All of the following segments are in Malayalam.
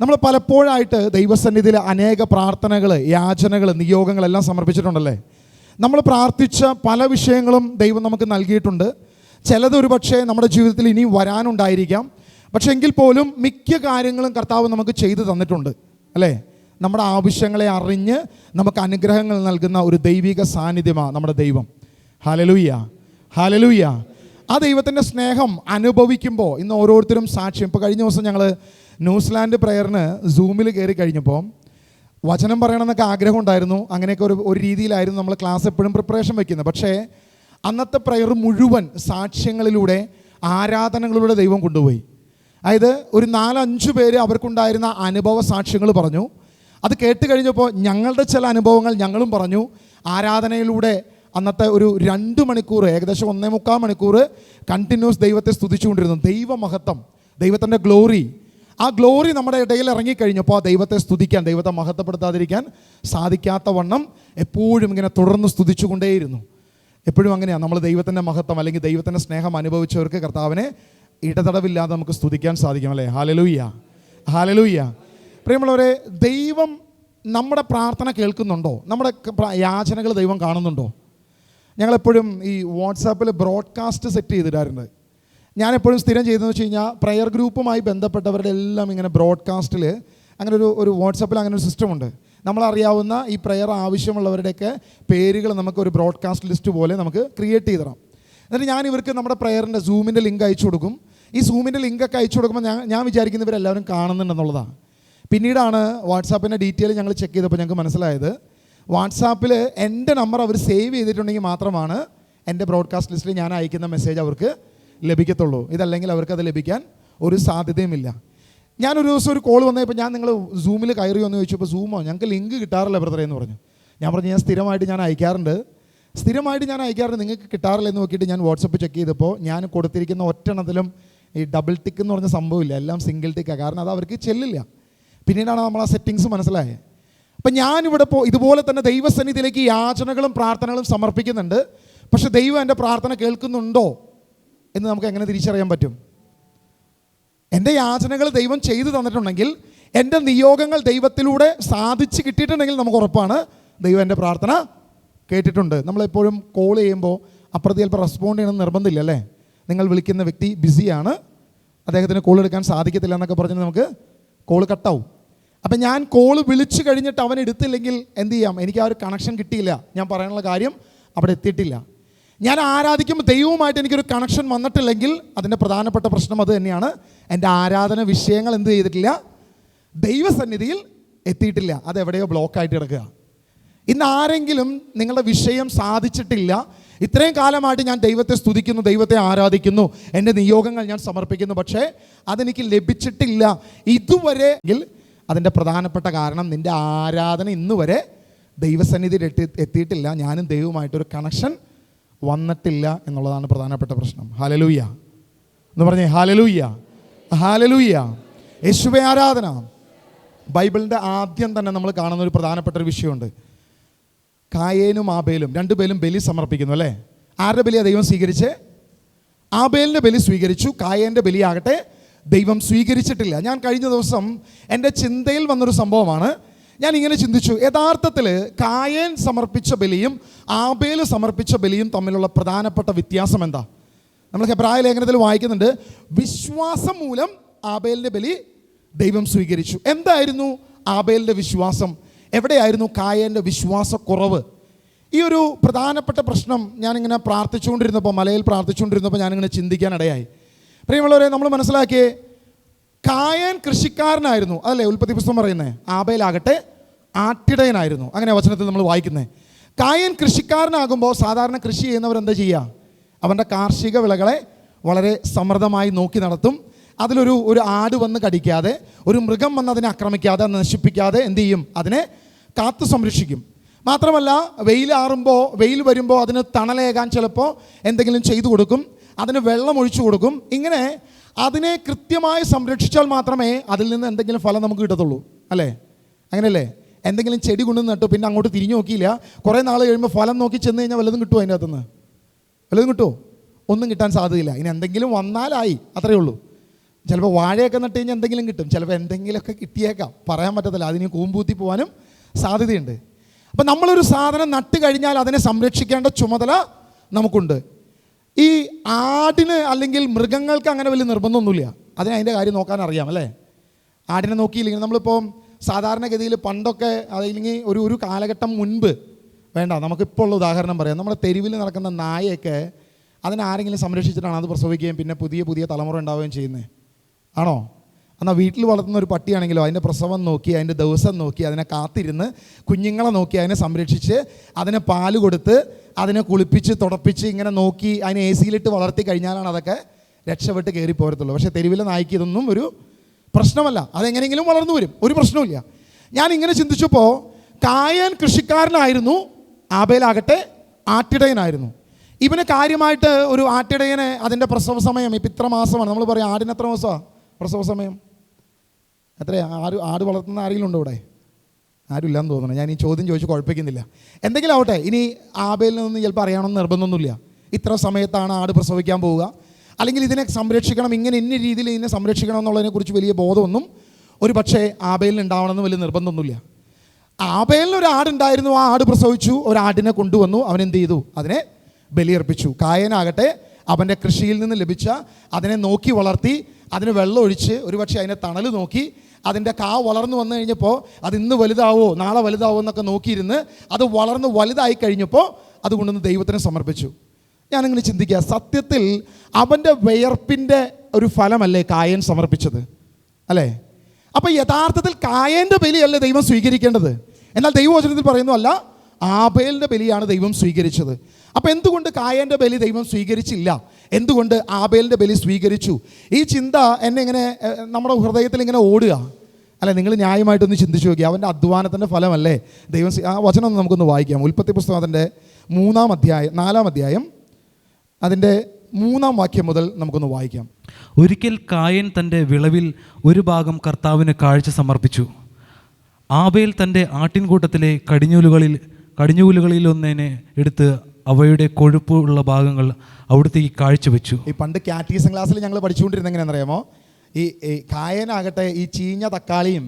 നമ്മൾ പലപ്പോഴായിട്ട് ദൈവസന്നിധിയിൽ അനേക പ്രാർത്ഥനകൾ യാചനകൾ നിയോഗങ്ങളെല്ലാം സമർപ്പിച്ചിട്ടുണ്ടല്ലേ? നമ്മൾ പ്രാർത്ഥിച്ച പല വിഷയങ്ങളും ദൈവം നമുക്ക് നൽകിയിട്ടുണ്ട്. ചിലത് ഒരു പക്ഷേ നമ്മുടെ ജീവിതത്തിൽ ഇനി വരാനുണ്ടായിരിക്കാം. പക്ഷേ എങ്കിൽ പോലും മിക്ക കാര്യങ്ങളും കർത്താവ് നമുക്ക് ചെയ്തു തന്നിട്ടുണ്ട് അല്ലേ? നമ്മുടെ ആവശ്യങ്ങളെ അറിഞ്ഞ് നമുക്ക് അനുഗ്രഹങ്ങൾ നൽകുന്ന ഒരു ദൈവിക സാന്നിധ്യമാണ് നമ്മുടെ ദൈവം. ഹലലുയ്യ ഹലലുയ്യ ആ ദൈവത്തിന്റെ സ്നേഹം അനുഭവിക്കുമ്പോൾ ഇന്ന് ഓരോരുത്തരും സാക്ഷ്യം. ഇപ്പോൾ കഴിഞ്ഞ ദിവസം ഞങ്ങൾ ന്യൂസിലാൻഡ് പ്രയറിന് സൂമിൽ കയറി കഴിഞ്ഞപ്പോൾ വചനം പറയണമെന്നൊക്കെ ആഗ്രഹം ഉണ്ടായിരുന്നു. അങ്ങനെയൊക്കെ ഒരു ഒരു രീതിയിലായിരുന്നു നമ്മൾ ക്ലാസ് എപ്പോഴും പ്രിപ്പറേഷൻ വയ്ക്കുന്നത് പക്ഷേ അന്നത്തെ പ്രയർ മുഴുവൻ സാക്ഷ്യങ്ങളിലൂടെ ആരാധനകളിലൂടെ ദൈവം കൊണ്ടുപോയി. അതായത് ഒരു നാലഞ്ച് പേര് അവർക്കുണ്ടായിരുന്ന അനുഭവ സാക്ഷ്യങ്ങൾ പറഞ്ഞു. അത് കേട്ട് കഴിഞ്ഞപ്പോൾ ഞങ്ങളുടെ ചില അനുഭവങ്ങൾ ഞങ്ങളും പറഞ്ഞു. ആരാധനയിലൂടെ അന്നത്തെ ഒരു രണ്ട് മണിക്കൂർ ഏകദേശം ഒന്നേ മുക്കാൽ മണിക്കൂർ കണ്ടിന്യൂസ് ദൈവത്തെ സ്തുതിച്ചുകൊണ്ടിരുന്നു. ദൈവമഹത്വം ദൈവത്തിന്റെ ഗ്ലോറി ആ ഗ്ലോറി നമ്മുടെ ഇടയിൽ ഇറങ്ങിക്കഴിഞ്ഞപ്പോൾ ആ ദൈവത്തെ സ്തുതിക്കാൻ ദൈവത്തെ മഹത്വപ്പെടുത്താതിരിക്കാൻ സാധിക്കാത്ത വണ്ണം എപ്പോഴും ഇങ്ങനെ തുടർന്ന് സ്തുതിച്ചുകൊണ്ടേയിരുന്നു. എപ്പോഴും അങ്ങനെയാണ് നമ്മൾ ദൈവത്തിന്റെ മഹത്വം അല്ലെങ്കിൽ ദൈവത്തിന്റെ സ്നേഹം അനുഭവിച്ചവർക്ക് കർത്താവിനെ ഇടതടവില്ലാതെ നമുക്ക് സ്തുതിക്കാൻ സാധിക്കും അല്ലേ? ഹാലലൂയ്യ ഹാലലൂയ്യ പ്രിയമുള്ളവരെ ദൈവം നമ്മുടെ പ്രാർത്ഥന കേൾക്കുന്നുണ്ടോ? നമ്മുടെ യാചനകൾ ദൈവം കാണുന്നുണ്ടോ? ഞങ്ങളെപ്പോഴും ഈ വാട്സാപ്പിൽ ബ്രോഡ്കാസ്റ്റ് സെറ്റ് ചെയ്തിടാറുണ്ട് ഞാനെപ്പോഴും സ്ഥിരം ചെയ്തതെന്ന് വെച്ച് കഴിഞ്ഞാൽ പ്രയർ ഗ്രൂപ്പുമായി ബന്ധപ്പെട്ടവരുടെ എല്ലാം ഇങ്ങനെ ബ്രോഡ്കാസ്റ്റിൽ അങ്ങനെ ഒരു ഒരു വാട്സപ്പിൽ അങ്ങനെ ഒരു സിസ്റ്റമുണ്ട് നമ്മളറിയാവുന്ന ഈ പ്രയർ ആവശ്യമുള്ളവരുടെയൊക്കെ പേരുകൾ നമുക്ക് ഒരു ബ്രോഡ്കാസ്റ്റ് ലിസ്റ്റ് പോലെ നമുക്ക് ക്രിയേറ്റ് ചെയ്തിടാം. എന്നിട്ട് ഞാൻ ഇവർക്ക് നമ്മുടെ പ്രയറിന്റെ സൂമിന്റെ ലിങ്ക് അയച്ചു കൊടുക്കും. ഈ സൂമിന്റെ ലിങ്കൊക്കെ അയച്ചു കൊടുക്കുമ്പോൾ ഞാൻ ഞാൻ വിചാരിക്കുന്നവരെല്ലാവരും കാണുന്നുണ്ടെന്നുള്ളതാണ് പിന്നീടാണ് വാട്സാപ്പിന്റെ ഡീറ്റെയിൽ ഞങ്ങൾ ചെക്ക് ചെയ്തപ്പോൾ ഞങ്ങൾക്ക് മനസ്സിലായത്. വാട്സാപ്പിൽ എന്റെ നമ്പർ അവർ സേവ് ചെയ്തിട്ടുണ്ടെങ്കിൽ മാത്രമാണ് എന്റെ ബ്രോഡ്കാസ്റ്റ് ലിസ്റ്റിൽ ഞാൻ അയക്കുന്ന മെസ്സേജ് അവർക്ക് ലഭിക്കത്തുള്ളൂ. ഇതല്ലെങ്കിൽ അവർക്കത് ലഭിക്കാൻ ഒരു സാധ്യതയുമില്ല. ഞാനൊരു ദിവസം ഒരു കോൾ വന്നപ്പോൾ ഞാൻ നിങ്ങൾ സൂമിൽ കയറി എന്ന് ചോദിച്ചപ്പോൾ സൂമോ ഞങ്ങൾക്ക് ലിങ്ക് കിട്ടാറില്ല ബ്രദറെ എന്ന് പറഞ്ഞു. ഞാൻ പറഞ്ഞു ഞാൻ സ്ഥിരമായിട്ട് ഞാൻ അയക്കാറുണ്ട്. സ്ഥിരമായിട്ട് ഞാൻ അയക്കാറുണ്ട്. നിങ്ങൾക്ക് കിട്ടാറില്ല എന്ന് നോക്കിയിട്ട് ഞാൻ വാട്സപ്പ് ചെക്ക് ചെയ്തപ്പോൾ ഞാൻ കൊടുത്തിരിക്കുന്ന ഒറ്റണത്തിലും ഈ ഡബിൾ ടിക്ക് എന്ന് പറഞ്ഞ സംഭവമില്ല. എല്ലാം സിംഗിൾ ടിക്കാണ് കാരണം അത് അവർക്ക് ചെല്ലില്ല. പിന്നീടാണ് നമ്മൾ ആ സെറ്റിങ്സ് മനസ്സിലായത് അപ്പം ഞാനിവിടെ പോ ഇതുപോലെ തന്നെ ദൈവസന്നിധിയിലേക്ക് യാചനകളും പ്രാർത്ഥനകളും സമർപ്പിക്കുന്നുണ്ട്. പക്ഷേ ദൈവം എന്റെ പ്രാർത്ഥന കേൾക്കുന്നുണ്ടോ? എന്ന് നമുക്ക് എങ്ങനെ തിരിച്ചറിയാൻ പറ്റും? എന്റെ യാചനകൾ ദൈവം ചെയ്തു തന്നിട്ടുണ്ടെങ്കിൽ എന്റെ നിയോഗങ്ങൾ ദൈവത്തിലൂടെ സാധിച്ച് കിട്ടിയിട്ടുണ്ടെങ്കിൽ നമുക്ക് ഉറപ്പാണ് ദൈവം എന്റെ പ്രാർത്ഥന കേട്ടിട്ടുണ്ട്. നമ്മളെപ്പോഴും കോൾ ചെയ്യുമ്പോൾ അപ്പുറത്ത് ചിലപ്പോൾ റെസ്പോണ്ട് ചെയ്യണമെന്ന് നിർബന്ധമില്ല അല്ലേ? നിങ്ങൾ വിളിക്കുന്ന വ്യക്തി ബിസിയാണ് അദ്ദേഹത്തിന് കോൾ എടുക്കാൻ സാധിക്കത്തില്ല എന്നൊക്കെ പറഞ്ഞ് നമുക്ക് കോൾ കട്ടാവും അപ്പം ഞാൻ കോൾ വിളിച്ചു കഴിഞ്ഞിട്ട് അവൻ എടുത്തില്ലെങ്കിൽ എന്ത് ചെയ്യാം? എനിക്ക് ആ ഒരു കണക്ഷൻ കിട്ടിയില്ല. ഞാൻ പറയാനുള്ള കാര്യം അവിടെ എത്തിയിട്ടില്ല. ഞാൻ ആരാധിക്കുമ്പോൾ ദൈവവുമായിട്ട് എനിക്കൊരു കണക്ഷൻ വന്നിട്ടില്ലെങ്കിൽ അതിന്റെ പ്രധാനപ്പെട്ട പ്രശ്നം അത് തന്നെയാണ്. എന്റെ ആരാധന വിഷയങ്ങൾ എന്ത് ചെയ്തിട്ടില്ല? ദൈവസന്നിധിയിൽ എത്തിയിട്ടില്ല. അത് എവിടെയോ ബ്ലോക്കായിട്ട് കിടക്കുക. ഇന്ന് ആരെങ്കിലും നിങ്ങളുടെ വിഷയം സാധിച്ചിട്ടില്ല ഇത്രയും കാലമായിട്ട് ഞാൻ ദൈവത്തെ സ്തുതിക്കുന്നു ദൈവത്തെ ആരാധിക്കുന്നു എന്റെ നിയോഗങ്ങൾ ഞാൻ സമർപ്പിക്കുന്നു പക്ഷേ അതെനിക്ക് ലഭിച്ചിട്ടില്ല. ഇതുവരെ അതിന്റെ പ്രധാനപ്പെട്ട കാരണം നിന്റെ ആരാധന ഇന്നുവരെ ദൈവസന്നിധിയിൽ എത്തി എത്തിയിട്ടില്ല. ഞാനും ദൈവവുമായിട്ടൊരു കണക്ഷൻ വന്നിട്ടില്ല എന്നുള്ളതാണ് പ്രധാനപ്പെട്ട പ്രശ്നം. ഹാലലൂയ്യ എന്ന് പറഞ്ഞേ ഹാലലൂയ്യ ഹാലലൂയ്യ യേശുവെ ആരാധന. ബൈബിളിന്റെ ആദ്യം തന്നെ നമ്മൾ കാണുന്ന ഒരു പ്രധാനപ്പെട്ട ഒരു വിഷയമുണ്ട്. കായേനും ആബേലും രണ്ടുപേരും ബലി സമർപ്പിക്കുന്നു അല്ലേ? ആരുടെ ബലിയാണ് ദൈവം സ്വീകരിച്ച്? ആബേലിന്റെ ബലി സ്വീകരിച്ചു. കായേന്റെ ബലിയാകട്ടെ ദൈവം സ്വീകരിച്ചിട്ടില്ല. ഞാൻ കഴിഞ്ഞ ദിവസം എന്റെ ചിന്തയിൽ വന്നൊരു സംഭവമാണ്. ഞാൻ ഇങ്ങനെ ചിന്തിച്ചു. യഥാർത്ഥത്തിൽ കായൻ സമർപ്പിച്ച ബലിയും ആബേൽ സമർപ്പിച്ച ബലിയും തമ്മിലുള്ള പ്രധാനപ്പെട്ട വ്യത്യാസം എന്താ? നമ്മൾ ഹെബ്രായ ലേഖനത്തിൽ വായിക്കുന്നുണ്ട് വിശ്വാസം മൂലം ആബേലിന്റെ ബലി ദൈവം സ്വീകരിച്ചു. എന്തായിരുന്നു ആബേലിന്റെ വിശ്വാസം? എവിടെയായിരുന്നു കായേന്റെ വിശ്വാസക്കുറവ്? ഈ ഒരു പ്രധാനപ്പെട്ട പ്രശ്നം ഞാനിങ്ങനെ പ്രാർത്ഥിച്ചുകൊണ്ടിരുന്നപ്പോൾ മലയിൽ പ്രാർത്ഥിച്ചുകൊണ്ടിരുന്നപ്പോൾ ഞാനിങ്ങനെ ചിന്തിക്കാനിടയായി പ്രിയമുള്ളവരെ നമ്മൾ മനസ്സിലാക്കിയേ കായൻ കൃഷിക്കാരനായിരുന്നു. അതല്ലേ ഉൽപ്പത്തി പുസ്തകം പറയുന്നത് ആബേലാകട്ടെ ആട്ടിടയനായിരുന്നു. അങ്ങനെ വചനത്തിൽ നമ്മൾ വായിക്കുന്നത് കായൻ കൃഷിക്കാരനാകുമ്പോൾ സാധാരണ കൃഷി ചെയ്യുന്നവർ എന്താ ചെയ്യുക? അവന്റെ കാർഷിക വിളകളെ വളരെ സമൃദ്ധമായി നോക്കി നടത്തും. അതിലൊരു ഒരു ആട് വന്ന് കടിക്കാതെ ഒരു മൃഗം വന്ന് അതിനെ ആക്രമിക്കാതെ നശിപ്പിക്കാതെ എന്ത് ചെയ്യും? അതിനെ കാത്തു സംരക്ഷിക്കും. മാത്രമല്ല വെയിലാറുമ്പോൾ വെയിൽ വരുമ്പോൾ അതിന് തണലേകാൻ ചിലപ്പോൾ എന്തെങ്കിലും ചെയ്തു കൊടുക്കും. അതിന് വെള്ളം ഒഴിച്ചു കൊടുക്കും. ഇങ്ങനെ അതിനെ കൃത്യമായി സംരക്ഷിച്ചാൽ മാത്രമേ അതിൽ നിന്ന് എന്തെങ്കിലും ഫലം നമുക്ക് കിട്ടത്തുള്ളൂ. അല്ലേ? അങ്ങനെയല്ലേ? എന്തെങ്കിലും ചെടി കൊണ്ടു നട്ടു പിന്നെ അങ്ങോട്ട് തിരിഞ്ഞു നോക്കിയില്ല. കുറേ നാൾ കഴിയുമ്പോൾ ഫലം നോക്കി ചെന്ന് കഴിഞ്ഞാൽ വല്ലതും കിട്ടുമോ അതിന്റെ അകത്തുനിന്ന്? വല്ലതും കിട്ടുമോ? ഒന്നും കിട്ടാൻ സാധ്യതയില്ല. ഇനി എന്തെങ്കിലും വന്നാലായി. അത്രയേ ഉള്ളൂ. ചിലപ്പോൾ വാഴയൊക്കെ നട്ട് കഴിഞ്ഞാൽ എന്തെങ്കിലും കിട്ടും. ചിലപ്പോൾ എന്തെങ്കിലുമൊക്കെ കിട്ടിയേക്കാം. പറയാൻ പറ്റത്തില്ല. അതിന് കൂമ്പൂത്തി പോകാനും സാധ്യതയുണ്ട്. അപ്പം നമ്മളൊരു സാധനം നട്ട് കഴിഞ്ഞാൽ അതിനെ സംരക്ഷിക്കേണ്ട ചുമതല നമുക്കുണ്ട്. ഈ ആടിന് അല്ലെങ്കിൽ മൃഗങ്ങൾക്ക് അങ്ങനെ വലിയ നിർബന്ധമൊന്നുമില്ല. അതിന് അതിന്റെ കാര്യം നോക്കാൻ അറിയാം അല്ലേ? ആടിനെ നോക്കിയില്ലെങ്കിൽ നമ്മളിപ്പോൾ സാധാരണഗതിയിൽ പണ്ടൊക്കെ അതില്ലെങ്കിൽ ഒരു ഒരു കാലഘട്ടം മുൻപ് വേണ്ട നമുക്കിപ്പോൾ ഉള്ള ഉദാഹരണം പറയാം. നമ്മുടെ തെരുവിൽ നടക്കുന്ന നായയൊക്കെ അതിനെ ആരെങ്കിലും സംരക്ഷിച്ചിട്ടാണ് അത് പ്രസവിക്കുകയും പിന്നെ പുതിയ പുതിയ തലമുറ ഉണ്ടാവുകയും ചെയ്യുന്നത്. ആണോ? എന്നാൽ വീട്ടിൽ വളർത്തുന്ന ഒരു പട്ടിയാണെങ്കിലോ അതിന്റെ പ്രസവം നോക്കി അതിന്റെ ദിവസം നോക്കി അതിനെ കാത്തിരുന്ന് കുഞ്ഞുങ്ങളെ നോക്കി അതിനെ സംരക്ഷിച്ച് അതിനെ പാൽ കൊടുത്ത് അതിനെ കുളിപ്പിച്ച് തുടപ്പിച്ച് ഇങ്ങനെ നോക്കി അതിനെ എ സിയിലിട്ട് വളർത്തി കഴിഞ്ഞാലാണ് അതൊക്കെ രക്ഷപ്പെട്ട് കയറി പോരത്തുള്ളൂ. പക്ഷേ തെരുവിലെ നായ്ക്ക് ഇതൊന്നും ഒരു പ്രശ്നമല്ല. അതെങ്ങനെയെങ്കിലും വളർന്നു വരും. ഒരു പ്രശ്നവുമില്ല. ഞാൻ ഇങ്ങനെ ചിന്തിച്ചപ്പോൾ കായൻ കൃഷിക്കാരനായിരുന്നു. ആബേലാകട്ടെ ആട്ടിടയനായിരുന്നു. ഇവന് കാര്യമായിട്ട് ഒരു ആട്ടിടയനെ അതിന്റെ പ്രസവ സമയം ഇപ്പം ഇത്ര മാസമാണ്. നമ്മൾ പറയും ആടിന് എത്ര മാസമാണ് പ്രസവ സമയം? എത്രയാ? ആട് ആട് വളർത്തുന്ന ആരെങ്കിലും ഉണ്ടോ ഇവിടെ? ആരും ഇല്ലെന്ന് തോന്നുന്നു. ഞാൻ ഈ ചോദ്യം ചോദിച്ച് കുഴപ്പിക്കുന്നില്ല. എന്തെങ്കിലും ആവട്ടെ ഇനി ആബേലിൽ നിന്ന് ചിലപ്പോൾ അറിയണമെന്ന് നിർബന്ധമൊന്നുമില്ല. ഇത്ര സമയത്താണ് ആട് പ്രസവിക്കാൻ പോവുക. അല്ലെങ്കിൽ ഇതിനെ സംരക്ഷിക്കണം ഇങ്ങനെ ഇന്ന രീതിയിൽ ഇതിനെ സംരക്ഷിക്കണം എന്നുള്ളതിനെക്കുറിച്ച് വലിയ ബോധമൊന്നും ഒരു പക്ഷേ ആബേലിന് ഉണ്ടാവണമെന്ന് വലിയ നിർബന്ധമൊന്നുമില്ല. ആബേലിന് ഒരു ആടുണ്ടായിരുന്നു ആ ആട് പ്രസവിച്ചു ഒരാടിനെ കൊണ്ടുവന്നു അവൻ എന്ത് ചെയ്തു? അതിനെ ബലിയർപ്പിച്ചു. കായനാകട്ടെ അവന്റെ കൃഷിയിൽ നിന്ന് ലഭിച്ച അതിനെ നോക്കി വളർത്തി അതിന് വെള്ളമൊഴിച്ച് ഒരുപക്ഷെ അതിനെ തണൽ നോക്കി അതിന്റെ കാ വളർന്നു വന്നു കഴിഞ്ഞപ്പോൾ അത് ഇന്ന് വലുതാവോ നാളെ വലുതാവോ എന്നൊക്കെ നോക്കിയിരുന്ന് അത് വളർന്ന് വലുതായി കഴിഞ്ഞപ്പോൾ അത് കൊണ്ടുവന്ന് ദൈവത്തിന് സമർപ്പിച്ചു. ഞാനിങ്ങനെ ചിന്തിക്കുക സത്യത്തിൽ അവന്റെ വിയർപ്പിന്റെ ഒരു ഫലമല്ലേ കായൻ സമർപ്പിച്ചത്? അല്ലേ? അപ്പോൾ യഥാർത്ഥത്തിൽ കായന്റെ ബലിയല്ലേ ദൈവം സ്വീകരിക്കേണ്ടത്? എന്നാൽ ദൈവവചനത്തിൽ പറയുന്നു അല്ല ആബേലിന്റെ ബലിയാണ് ദൈവം സ്വീകരിച്ചത്. അപ്പോൾ എന്തുകൊണ്ട് കായന്റെ ബലി ദൈവം സ്വീകരിച്ചില്ല? എന്തുകൊണ്ട് ആബേലിന്റെ ബലി സ്വീകരിച്ചു? ഈ ചിന്ത എന്നെ ഇങ്ങനെ നമ്മുടെ ഹൃദയത്തിൽ ഇങ്ങനെ ഓടുക. അല്ല നിങ്ങൾ ന്യായമായിട്ടൊന്ന് ചിന്തിച്ചു നോക്കി അവന്റെ അധ്വാനത്തിന്റെ ഫലമല്ലേ? ദൈവം ആ വചനം ഒന്ന് നമുക്കൊന്ന് വായിക്കാം. ഉൽപ്പത്തി പുസ്തകം അതിന്റെ മൂന്നാം അധ്യായം നാലാം അധ്യായം അതിന്റെ മൂന്നാം വാക്യം മുതൽ നമുക്കൊന്ന് വായിക്കാം. ഒരിക്കൽ കായൻ തന്റെ വിളവിൽ ഒരു ഭാഗം കർത്താവിന് കാഴ്ച സമർപ്പിച്ചു. ആബേൽ തന്റെ ആട്ടിൻകൂട്ടത്തിലെ കടിഞ്ഞൂലുകളിൽ കടിഞ്ഞൂലുകളിൽ ഒന്നിനെ എടുത്ത് അവയുടെ കൊഴുപ്പുള്ള ഭാഗങ്ങൾ അവിടത്തേക്ക് കാഴ്ചവെച്ചു. ഈ പണ്ട് കാറ്റീസം ക്ലാസ്സിൽ ഞങ്ങൾ പഠിച്ചുകൊണ്ടിരുന്ന എങ്ങനെയാണെന്നറിയാമോ? ഈ കായനാകട്ടെ ഈ ചീഞ്ഞ തക്കാളിയും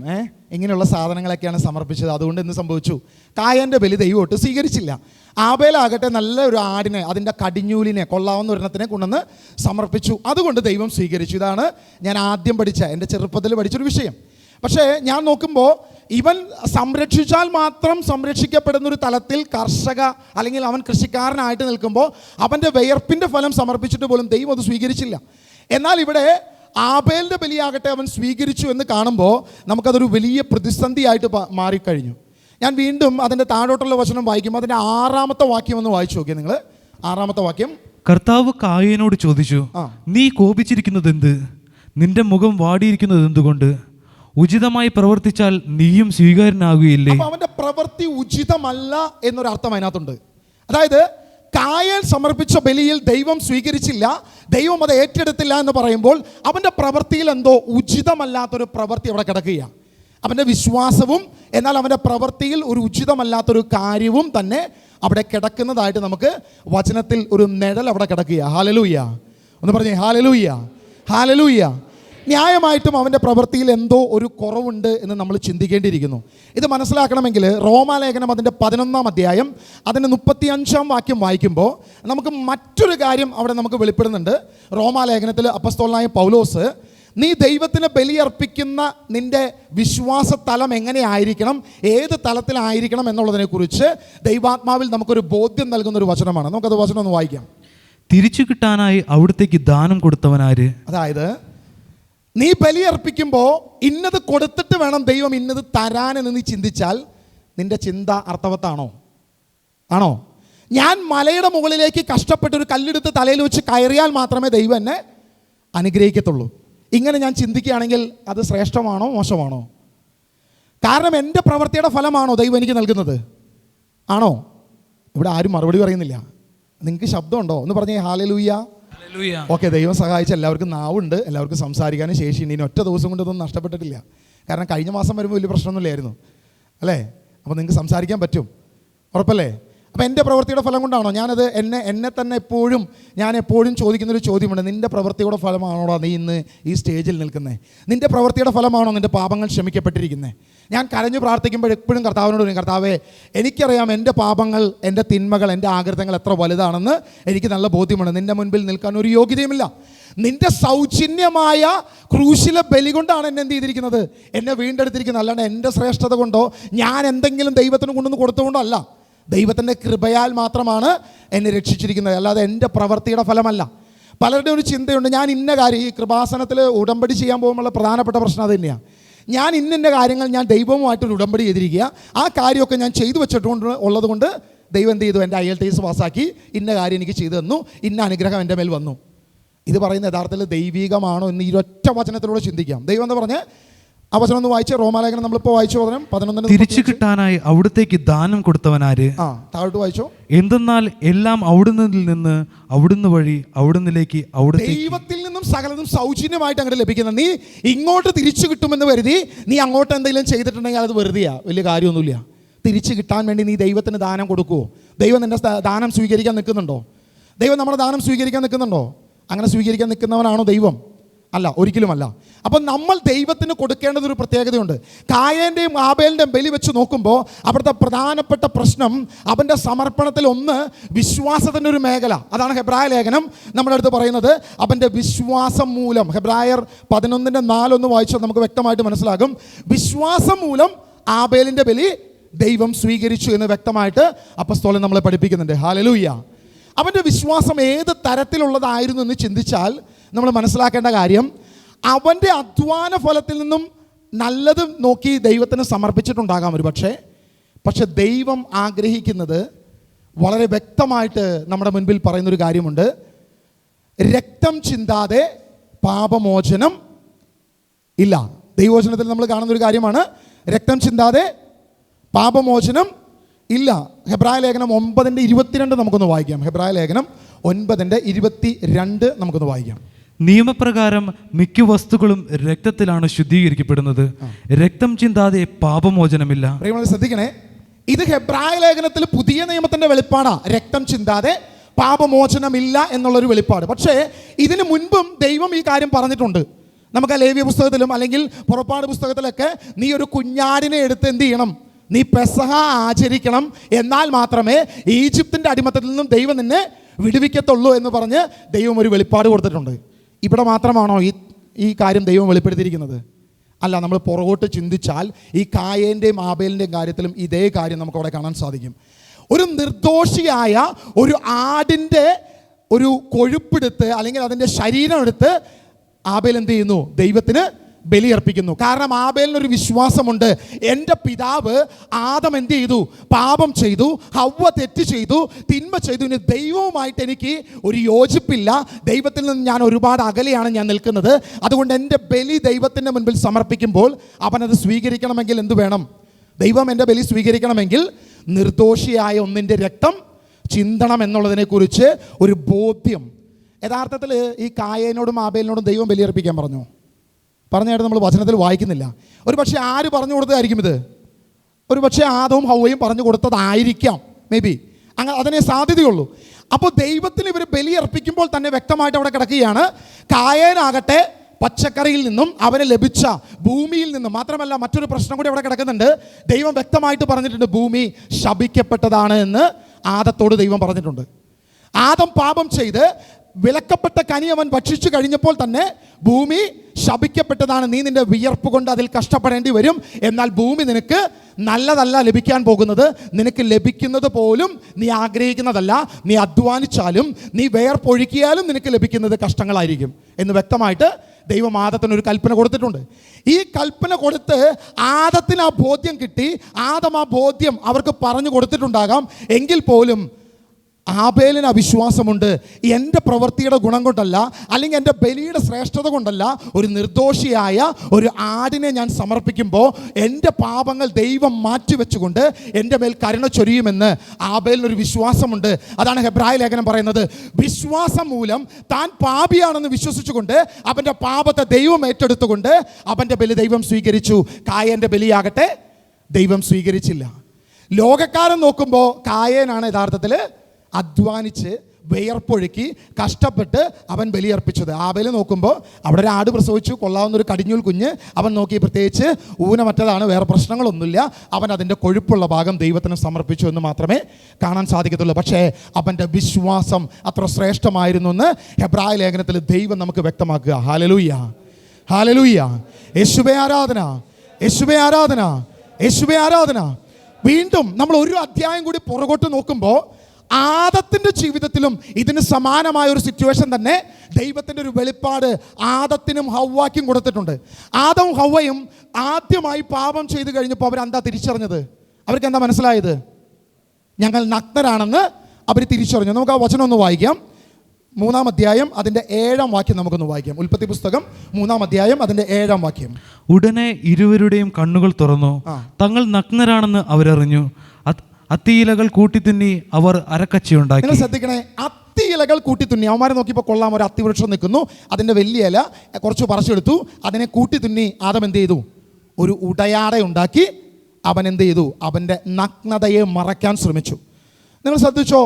ഇങ്ങനെയുള്ള സാധനങ്ങളൊക്കെയാണ് സമർപ്പിച്ചത്. അതുകൊണ്ട് എന്ത് സംഭവിച്ചു? കായന്റെ ബലി ദൈവമൊട്ട് സ്വീകരിച്ചില്ല. ആബേലാകട്ടെ നല്ല ഒരു ആടിനെ അതിന്റെ കടിഞ്ഞൂലിനെ കൊള്ളാവുന്ന ഒരെണ്ണത്തിനെ കൊണ്ടുവന്ന് സമർപ്പിച്ചു. അതുകൊണ്ട് ദൈവം സ്വീകരിച്ചു. ഇതാണ് ഞാൻ ആദ്യം പഠിച്ച എന്റെ ചെറുപ്പത്തിൽ പഠിച്ചൊരു വിഷയം. പക്ഷേ ഞാൻ നോക്കുമ്പോൾ ഇവൻ സംരക്ഷിച്ചാൽ മാത്രം സംരക്ഷിക്കപ്പെടുന്ന ഒരു തലത്തിൽ കർഷക അല്ലെങ്കിൽ അവൻ കൃഷിക്കാരനായിട്ട് നിൽക്കുമ്പോൾ അവന്റെ വിയർപ്പിന്റെ ഫലം സമർപ്പിച്ചിട്ട് പോലും ദൈവം അത് സ്വീകരിച്ചില്ല. എന്നാൽ ഇവിടെ ആബേലിന്റെ ബലിയാകട്ടെ അവൻ സ്വീകരിച്ചു എന്ന് കാണുമ്പോൾ നമുക്കതൊരു വലിയ പ്രതിസന്ധിയായിട്ട് മാറിക്കഴിഞ്ഞു. ഞാൻ വീണ്ടും അതിന്റെ താഴോട്ടുള്ള വചനം വായിക്കുമ്പോൾ അതിന്റെ ആറാമത്തെ വാക്യം ഒന്ന് വായിച്ചു നോക്കിയാൽ നിങ്ങൾ ആറാമത്തെ വാക്യം. കർത്താവ് കായനോട് ചോദിച്ചു നീ കോപിച്ചിരിക്കുന്നത് എന്ത് നിന്റെ മുഖം വാടിയിരിക്കുന്നത് എന്തുകൊണ്ട് ഉചിതമായി പ്രവർത്തിച്ചാൽ നീയും സ്വീകാരനാകുകയില്ലേ അവന്റെ പ്രവൃത്തി ഉചിതമല്ല എന്നൊരു അർത്ഥം അതിനകത്തുണ്ട്. അതായത് കായൽ സമർപ്പിച്ച ബലിയിൽ ദൈവം സ്വീകരിച്ചില്ല ദൈവം അത് ഏറ്റെടുത്തില്ല എന്ന് പറയുമ്പോൾ അവന്റെ പ്രവൃത്തിയിൽ എന്തോ ഉചിതമല്ലാത്തൊരു പ്രവൃത്തി അവിടെ കിടക്കുകയാണ് അവന്റെ വിശ്വാസവും എന്നാൽ അവന്റെ പ്രവൃത്തിയിൽ ഒരു ഉചിതമല്ലാത്തൊരു കാര്യവും തന്നെ അവിടെ കിടക്കുന്നതായിട്ട് നമുക്ക് വചനത്തിൽ ഒരു നിഴൽ അവിടെ കിടക്കുക ഹാലലൂയ്യ ഒന്ന് പറഞ്ഞേ ഹാലലൂയ്യ ഹാലലൂയ ന്യായമായിട്ടും അവന്റെ പ്രവൃത്തിയിൽ എന്തോ ഒരു കുറവുണ്ട് എന്ന് നമ്മൾ ചിന്തിക്കേണ്ടിയിരിക്കുന്നു. ഇത് മനസ്സിലാക്കണമെങ്കിൽ റോമാലേഖനം അതിന്റെ പതിനൊന്നാം അധ്യായം അതിന്റെ മുപ്പത്തി അഞ്ചാം വാക്യം വായിക്കുമ്പോൾ നമുക്ക് മറ്റൊരു കാര്യം അവിടെ നമുക്ക് വെളിപ്പെടുന്നുണ്ട്. റോമാലേഖനത്തിൽ അപ്പസ്തോളനായ പൗലോസ് നീ ദൈവത്തിന് ബലിയർപ്പിക്കുന്ന നിന്റെ വിശ്വാസ തലം എങ്ങനെയായിരിക്കണം? ഏത് തലത്തിലായിരിക്കണം എന്നുള്ളതിനെക്കുറിച്ച് ദൈവാത്മാവിൽ നമുക്കൊരു ബോധ്യം നൽകുന്ന ഒരു വചനമാണ്. നമുക്കത് വചനം ഒന്ന് വായിക്കാം. തിരിച്ചു കിട്ടാനായി അവിടത്തേക്ക് ദാനം കൊടുത്തവനാര്? അതായത് നീ ബലിയർപ്പിക്കുമ്പോൾ ഇന്നത് കൊടുത്തിട്ട് വേണം ദൈവം ഇന്നത് തരാനെന്ന് നീ ചിന്തിച്ചാൽ നിന്റെ ചിന്ത അർത്ഥവത്താണോ? ആണോ? ഞാൻ മലയുടെ മുകളിലേക്ക് കഷ്ടപ്പെട്ട് ഒരു കല്ലെടുത്ത് തലയിൽ വെച്ച് കയറിയാൽ മാത്രമേ ദൈവം എന്നെ അനുഗ്രഹിക്കത്തുള്ളൂ. ഇങ്ങനെ ഞാൻ ചിന്തിക്കുകയാണെങ്കിൽ അത് ശ്രേഷ്ഠമാണോ മോശമാണോ? കാരണം എന്റെ പ്രവൃത്തിയുടെ ഫലമാണോ ദൈവം എനിക്ക് നൽകുന്നത്? ആണോ? ഇവിടെ ആരും മറുപടി പറയുന്നില്ല. നിങ്ങൾക്ക് ശബ്ദമുണ്ടോ? എന്ന് പറഞ്ഞേ ഹാലലൂയ്യ. ഓക്കെ ദൈവം സഹായിച്ച എല്ലാവർക്കും നാവുണ്ട്. എല്ലാവർക്കും സംസാരിക്കാനും ശേഷിയുണ്ട്. ഇനി ഒറ്റ ദിവസം കൊണ്ടൊന്നും നഷ്ടപ്പെട്ടിട്ടില്ല. കാരണം കഴിഞ്ഞ മാസം വരുമ്പോൾ വലിയ പ്രശ്നമൊന്നുമില്ലായിരുന്നു. അല്ലേ? അപ്പോൾ നിങ്ങൾക്ക് സംസാരിക്കാൻ പറ്റും. ഉറപ്പല്ലേ? അപ്പം എന്റെ പ്രവൃത്തിയുടെ ഫലം കൊണ്ടാണോ? ഞാനത് എന്നെ എന്നെ തന്നെ എപ്പോഴും ഞാൻ എപ്പോഴും ചോദിക്കുന്നൊരു ചോദ്യമുണ്ട്. നിന്റെ പ്രവൃത്തിയുടെ ഫലമാണോടാ നീ ഇന്ന് ഈ സ്റ്റേജിൽ നിൽക്കുന്നത് നിന്റെ പ്രവൃത്തിയുടെ ഫലമാണോ നിന്റെ പാപങ്ങൾ ക്ഷമിക്കപ്പെട്ടിരിക്കുന്നത് ഞാൻ കരഞ്ഞു പ്രാർത്ഥിക്കുമ്പോൾ എപ്പോഴും കർത്താവിനോട് പറയും കർത്താവേ എനിക്കറിയാം എന്റെ പാപങ്ങൾ എന്റെ തിന്മകൾ എന്റെ ആഗ്രഹങ്ങൾ എത്ര വലുതാണെന്ന് എനിക്ക് നല്ല ബോധ്യമുണ്ട്. നിന്റെ മുൻപിൽ നിൽക്കാൻ ഒരു യോഗ്യതയുമില്ല. നിന്റെ സൗജന്യമായ ക്രൂശിലെ ബലി കൊണ്ടാണ് എന്നെ എന്ത് ചെയ്തിരിക്കുന്നത്? എന്നെ വീണ്ടെടുത്തിരിക്കുന്നത്. അല്ലാണ്ട് എന്റെ ശ്രേഷ്ഠത കൊണ്ടോ ഞാൻ എന്തെങ്കിലും ദൈവത്തിന് കൊണ്ടുവന്ന് കൊടുത്തുകൊണ്ടോ അല്ല ദൈവത്തിന്റെ കൃപയാൽ മാത്രമാണ് എന്നെ രക്ഷിച്ചിരിക്കുന്നത്. അല്ലാതെ എന്റെ പ്രവൃത്തിയുടെ ഫലമല്ല. പലരുടെയും ഒരു ചിന്തയുണ്ട് ഞാൻ ഇന്ന കാര്യം ഈ കൃപാസനത്തിൽ ഉടമ്പടി ചെയ്യാൻ പോകുമ്പോൾ പ്രധാനപ്പെട്ട പ്രശ്നം അത് തന്നെയാണ് ഞാൻ ഇന്ന ഇന്ന കാര്യങ്ങൾ ഞാൻ ദൈവവുമായിട്ടൊരു ഉടമ്പടി ചെയ്തിരിക്കുക. ആ കാര്യമൊക്കെ ഞാൻ ചെയ്തു വെച്ചിട്ടുണ്ട് ഉള്ളത് കൊണ്ട് ദൈവം എന്ത് ചെയ്തു? എന്റെ ഐ എൽ ടി എസ് പാസ്സാക്കി. ഇന്ന കാര്യം എനിക്ക് ചെയ്തു തന്നു. ഇന്ന അനുഗ്രഹം എന്റെ മേൽ വന്നു. ഇത് പറയുന്ന യഥാർത്ഥത്തിൽ ദൈവികമാണോ എന്ന് ഈ ഒറ്റ വചനത്തിലൂടെ ചിന്തിക്കാം. ദൈവം എന്ന് പറഞ്ഞ്? ആ വചനം ഒന്ന് വായിച്ച റോമാലേഖനം നമ്മളിപ്പോൾ വായിച്ചു പതിനും പതിനൊന്നിന് തിരിച്ചു കിട്ടാനായി അവിടത്തേക്ക് ദാനം കൊടുത്തവനാര്? ആ താഴോട്ട് വായിച്ചോ. എന്തെന്നാൽ എല്ലാം അവിടുന്ന് നിന്ന് അവിടുന്ന് വഴി അവിടുന്നിലേക്ക് അവിടത്തേക്ക്. ദൈവത്തിൽ നിന്നും സകലതും സൗജന്യമായിട്ട് അങ്ങോട്ട് ലഭിക്കുന്ന നീ ഇങ്ങോട്ട് തിരിച്ചു കിട്ടുമെന്ന് കരുതി നീ അങ്ങോട്ട് എന്തെങ്കിലും ചെയ്തിട്ടുണ്ടെങ്കിൽ അത് വെറുതെയാ. വലിയ കാര്യമൊന്നുമില്ല. തിരിച്ചു കിട്ടാൻ വേണ്ടി നീ ദൈവത്തിന് ദാനം കൊടുക്കുവോ? ദൈവം നിന്റെ സ്ഥാ- ദാനം സ്വീകരിക്കാൻ നിൽക്കുന്നുണ്ടോ? ദൈവം നമ്മുടെ ദാനം സ്വീകരിക്കാൻ നിൽക്കുന്നുണ്ടോ? അങ്ങനെ സ്വീകരിക്കാൻ നിൽക്കുന്നവനാണോ ദൈവം? അല്ല ഒരിക്കലുമല്ല. അപ്പം നമ്മൾ ദൈവത്തിന് കൊടുക്കേണ്ടത് ഒരു പ്രത്യേകതയുണ്ട്. കായേന്റെയും ആബേലിന്റെയും ബലി വെച്ച് നോക്കുമ്പോൾ അവിടുത്തെ പ്രധാനപ്പെട്ട പ്രശ്നം അവന്റെ സമർപ്പണത്തിൽ ഒന്ന് വിശ്വാസത്തിന്റെ ഒരു മേഖല. അതാണ് ഹെബ്രായ ലേഖനം. നമ്മുടെ അടുത്ത് പറയുന്നത് അവന്റെ വിശ്വാസം മൂലം ഹെബ്രായർ പതിനൊന്നിന്റെ നാലൊന്ന് വായിച്ചാൽ നമുക്ക് വ്യക്തമായിട്ട് മനസ്സിലാകും. വിശ്വാസം മൂലം ആബേലിന്റെ ബലി ദൈവം സ്വീകരിച്ചു എന്ന് വ്യക്തമായിട്ട് അപ്പസ്തോലൻ നമ്മളെ പഠിപ്പിക്കുന്നുണ്ട്. ഹാലലൂയ്യ അവന്റെ വിശ്വാസം ഏത് തരത്തിലുള്ളതായിരുന്നു എന്ന് ചിന്തിച്ചാൽ നമ്മൾ മനസ്സിലാക്കേണ്ട കാര്യം അവന്റെ അധ്വാന ഫലത്തിൽ നിന്നും നല്ലത് നോക്കി ദൈവത്തിന് സമർപ്പിച്ചിട്ടുണ്ടാകാം ഒരു പക്ഷേ. പക്ഷെ ദൈവം ആഗ്രഹിക്കുന്നത് വളരെ വ്യക്തമായിട്ട് നമ്മുടെ മുൻപിൽ പറയുന്നൊരു കാര്യമുണ്ട്. രക്തം ചിന്താതെ പാപമോചനം ഇല്ല. ദൈവോചനത്തിൽ നമ്മൾ കാണുന്നൊരു കാര്യമാണ് രക്തം ചിന്താതെ പാപമോചനം ഇല്ല. ഹെബ്രായ ലേഖനം ഒമ്പതിന്റെ ഇരുപത്തിരണ്ട് നമുക്കൊന്ന് വായിക്കാം. ഹെബ്രായ ലേഖനം ഒൻപതിന്റെ ഇരുപത്തി രണ്ട് നമുക്കൊന്ന് വായിക്കാം. നിയമപ്രകാരം മിക്ക വസ്തുക്കളും രക്തത്തിലാണ് ശുദ്ധീകരിക്കപ്പെടുന്നത്. രക്തം ചിന്താതെ പാപമോചനമില്ല. ശ്രദ്ധിക്കണേ. ഇത് ഹെബ്രായ ലേഖനത്തിൽ പുതിയ നിയമത്തിന്റെ വെളിപ്പാടാ. രക്തം ചിന്താതെ പാപമോചനമില്ല എന്നുള്ളൊരു വെളിപ്പാട്. പക്ഷേ ഇതിനു മുൻപും ദൈവം ഈ കാര്യം പറഞ്ഞിട്ടുണ്ട്. നമുക്ക് ലേവ്യ പുസ്തകത്തിലും അല്ലെങ്കിൽ പുറപ്പാട് പുസ്തകത്തിലൊക്കെ നീ ഒരു കുഞ്ഞാടിനെ എടുത്ത് എന്ത് ചെയ്യണം? നീ പെസഹ ആചരിക്കണം. എന്നാൽ മാത്രമേ ഈജിപ്തിന്റെ അടിമത്തത്തിൽ നിന്നും ദൈവം നിന്നെ വിടുവിക്കത്തുള്ളൂ എന്ന് പറഞ്ഞ് ദൈവം ഒരു വെളിപ്പാട് കൊടുത്തിട്ടുണ്ട്. ഇവിടെ മാത്രമാണോ ഈ ഈ കാര്യം ദൈവം വെളിപ്പെടുത്തിയിരിക്കുന്നത്? അല്ല നമ്മൾ പുറകോട്ട് ചിന്തിച്ചാൽ ഈ കായേന്റെയും ആബേലിന്റെയും കാര്യത്തിലും ഇതേ കാര്യം നമുക്ക് അവിടെ കാണാൻ സാധിക്കും. ഒരു നിർദോഷിയായ ഒരു ആടിന്റെ ഒരു കൊഴുപ്പെടുത്ത് അല്ലെങ്കിൽ അതിന്റെ ശരീരം എടുത്ത് ആബേൽ എന്ത് ചെയ്യുന്നു? ദൈവത്തിന് ബലിയർപ്പിക്കുന്നു. കാരണം ആബേലിനൊരു വിശ്വാസമുണ്ട്. എന്റെ പിതാവ് ആദം എന്ത് ചെയ്തു? പാപം ചെയ്തു ഹവ്വ തെറ്റ് ചെയ്തു തിന്മ ചെയ്തു. ഇനി ദൈവവുമായിട്ട് എനിക്ക് ഒരു യോജിപ്പില്ല. ദൈവത്തിൽ നിന്ന് ഞാൻ ഒരുപാട് അകലെയാണ് ഞാൻ നിൽക്കുന്നത്. അതുകൊണ്ട് എന്റെ ബലി ദൈവത്തിന്റെ മുൻപിൽ സമർപ്പിക്കുമ്പോൾ അവനത് സ്വീകരിക്കണമെങ്കിൽ എന്ത് വേണം? ദൈവം എന്റെ ബലി സ്വീകരിക്കണമെങ്കിൽ നിർദോഷിയായ ഒന്നിന്റെ രക്തം ചിന്തണം എന്നുള്ളതിനെക്കുറിച്ച് ഒരു ബോധ്യം. യഥാർത്ഥത്തിൽ ഈ കായേനോടും ആബേലിനോടും ദൈവം ബലിയർപ്പിക്കാൻ പറഞ്ഞു. പറഞ്ഞായിട്ട് നമ്മൾ വചനത്തിൽ വായിക്കുന്നില്ല. ഒരു പക്ഷേ ആര് പറഞ്ഞു കൊടുത്തതായിരിക്കും ഇത്? ഒരു പക്ഷേ ആദവും ഹൗവയും പറഞ്ഞു കൊടുത്തതായിരിക്കാം. മേ ബി അങ്ങനെ അതിനെ സാധ്യതയുള്ളൂ. അപ്പോൾ ദൈവത്തിന് ഇവർ ബലിയർപ്പിക്കുമ്പോൾ തന്നെ വ്യക്തമായിട്ട് അവിടെ കിടക്കുകയാണ്. കായനാകട്ടെ പച്ചക്കറിയിൽ നിന്നും അവന് ലഭിച്ച ഭൂമിയിൽ നിന്നും. മാത്രമല്ല മറ്റൊരു പ്രശ്നം കൂടി അവിടെ കിടക്കുന്നുണ്ട്. ദൈവം വ്യക്തമായിട്ട് പറഞ്ഞിട്ടുണ്ട് ഭൂമി ശപിക്കപ്പെട്ടതാണ് എന്ന് ആദത്തോട് ദൈവം പറഞ്ഞിട്ടുണ്ട്. ആദം പാപം ചെയ്ത് വിലക്കപ്പെട്ട കനി അവൻ ഭക്ഷിച്ചു കഴിഞ്ഞപ്പോൾ തന്നെ ഭൂമി ശപിക്കപ്പെട്ടതാണ്. നീ നിന്റെ വിയർപ്പ് കൊണ്ട് അതിൽ കഷ്ടപ്പെടേണ്ടി വരും. എന്നാൽ ഭൂമി നിനക്ക് നല്ലതല്ല ലഭിക്കാൻ പോകുന്നത്. നിനക്ക് ലഭിക്കുന്നത് പോലും നീ ആഗ്രഹിക്കുന്നതല്ല. നീ അധ്വാനിച്ചാലും നീ വേർപ്പൊഴുക്കിയാലും നിനക്ക് ലഭിക്കുന്നത് കഷ്ടങ്ങളായിരിക്കും എന്ന് വ്യക്തമായിട്ട് ദൈവം ആദത്തിന് ഒരു കൽപ്പന കൊടുത്തിട്ടുണ്ട്. ഈ കൽപ്പന കൊടുത്ത് ആദത്തിന് ആ ബോധ്യം കിട്ടി. ആദം ആ ബോധ്യം അവർക്ക് പറഞ്ഞു കൊടുത്തിട്ടുണ്ടാകാം. എങ്കിൽ പോലും ആബേലിന് അവിശ്വാസമുണ്ട്. എന്റെ പ്രവൃത്തിയുടെ ഗുണം കൊണ്ടല്ല അല്ലെങ്കിൽ എന്റെ ബലിയുടെ ശ്രേഷ്ഠത കൊണ്ടല്ല ഒരു നിർദോഷിയായ ഒരു ആടിനെ ഞാൻ സമർപ്പിക്കുമ്പോൾ എന്റെ പാപങ്ങൾ ദൈവം മാറ്റിവെച്ചുകൊണ്ട് എന്റെ മേൽ കരുണ ചൊരിയുമെന്ന് ആബേലിനൊരു വിശ്വാസമുണ്ട്. അതാണ് ഹെബ്രായ ലേഖനം പറയുന്നത്. വിശ്വാസം മൂലം താൻ പാപിയാണെന്ന് വിശ്വസിച്ചുകൊണ്ട് അവന്റെ പാപത്തെ ദൈവം ഏറ്റെടുത്തുകൊണ്ട് അവന്റെ ബലി ദൈവം സ്വീകരിച്ചു. കായന്റെ ബലിയാകട്ടെ ദൈവം സ്വീകരിച്ചില്ല. ലോകക്കാരൻ നോക്കുമ്പോൾ കായേനാണ് യഥാർത്ഥത്തിൽ അധ്വാനിച്ച് വിയർപ്പൊഴുക്കി കഷ്ടപ്പെട്ട് അവൻ ബലിയർപ്പിച്ചത്. ആബേൽ നോക്കുമ്പോൾ അവിടെ ഒരു ആട് പ്രസവിച്ചു. കൊള്ളാവുന്ന ഒരു കടിഞ്ഞൂൽ കുഞ്ഞ് അവൻ നോക്കി പ്രത്യേകിച്ച് ഊനമറ്റതാണ്. വേറെ പ്രശ്നങ്ങളൊന്നുമില്ല. അവൻ അതിന്റെ കൊഴുപ്പുള്ള ഭാഗം ദൈവത്തിന് സമർപ്പിച്ചു എന്ന് മാത്രമേ കാണാൻ സാധിക്കത്തുള്ളൂ. പക്ഷേ അവന്റെ വിശ്വാസം അത്ര ശ്രേഷ്ഠമായിരുന്നു എന്ന് ഹെബ്രായ ലേഖനത്തിൽ ദൈവം നമുക്ക് വ്യക്തമാക്കുക. ഹാലലൂയ്യ ഹാലലൂയ്യ യേശുബെ ആരാധന. യേശുബെ ആരാധന. യേശുബെ ആരാധന. വീണ്ടും നമ്മൾ ഒരു അധ്യായം കൂടി പുറകോട്ട് നോക്കുമ്പോൾ ആദത്തിന്റെ ജീവിതത്തിലും ഇതിന് സമാനമായ ഒരു സിറ്റുവേഷൻ തന്നെ ദൈവത്തിന്റെ ഒരു വെളിപ്പാട് ആദത്തിനും ഹവ്വാക്കും കൊടുത്തിട്ടുണ്ട്. ആദവും ഹവ്വയും ആദ്യമായി പാപം ചെയ്തു കഴിഞ്ഞപ്പോൾ അവരെന്താ തിരിച്ചറിഞ്ഞത്? അവർക്ക് എന്താ മനസ്സിലായത്? ഞങ്ങൾ നഗ്നരാണെന്ന് അവർ തിരിച്ചറിഞ്ഞു. നമുക്ക് ആ വചനം ഒന്ന് വായിക്കാം. മൂന്നാം അധ്യായം അതിന്റെ ഏഴാം വാക്യം നമുക്കൊന്ന് വായിക്കാം. ഉൽപ്പത്തി പുസ്തകം മൂന്നാം അധ്യായം അതിന്റെ ഏഴാം വാക്യം. ഉടനെ ഇരുവരുടെയും കണ്ണുകൾ തുറന്നു. തങ്ങൾ നഗ്നരാണെന്ന് അവരറിഞ്ഞു. അത്തിയിലകൾ കൂട്ടിത്തിന്നി അവർ അരക്കച്ചയുണ്ടാക്കി നിങ്ങൾ ശ്രദ്ധിക്കണേ അത്തിയിലകൾ കൂട്ടിത്തുന്നി. അവന്മാരെ നോക്കിയപ്പോൾ കൊള്ളാം ഒരു അത്തിവൃക്ഷം നിൽക്കുന്നു. അതിന്റെ വലിയ ഇല കുറച്ച് പറിച്ചെടുത്തു. അതിനെ കൂട്ടിത്തുന്നി ആദം എന്ത് ചെയ്തു? ഒരു ഉടയാട ഉണ്ടാക്കി അവൻ എന്ത് ചെയ്തു? അവന്റെ നഗ്നതയെ മറയ്ക്കാൻ ശ്രമിച്ചു. നിങ്ങൾ ശ്രദ്ധിച്ചോ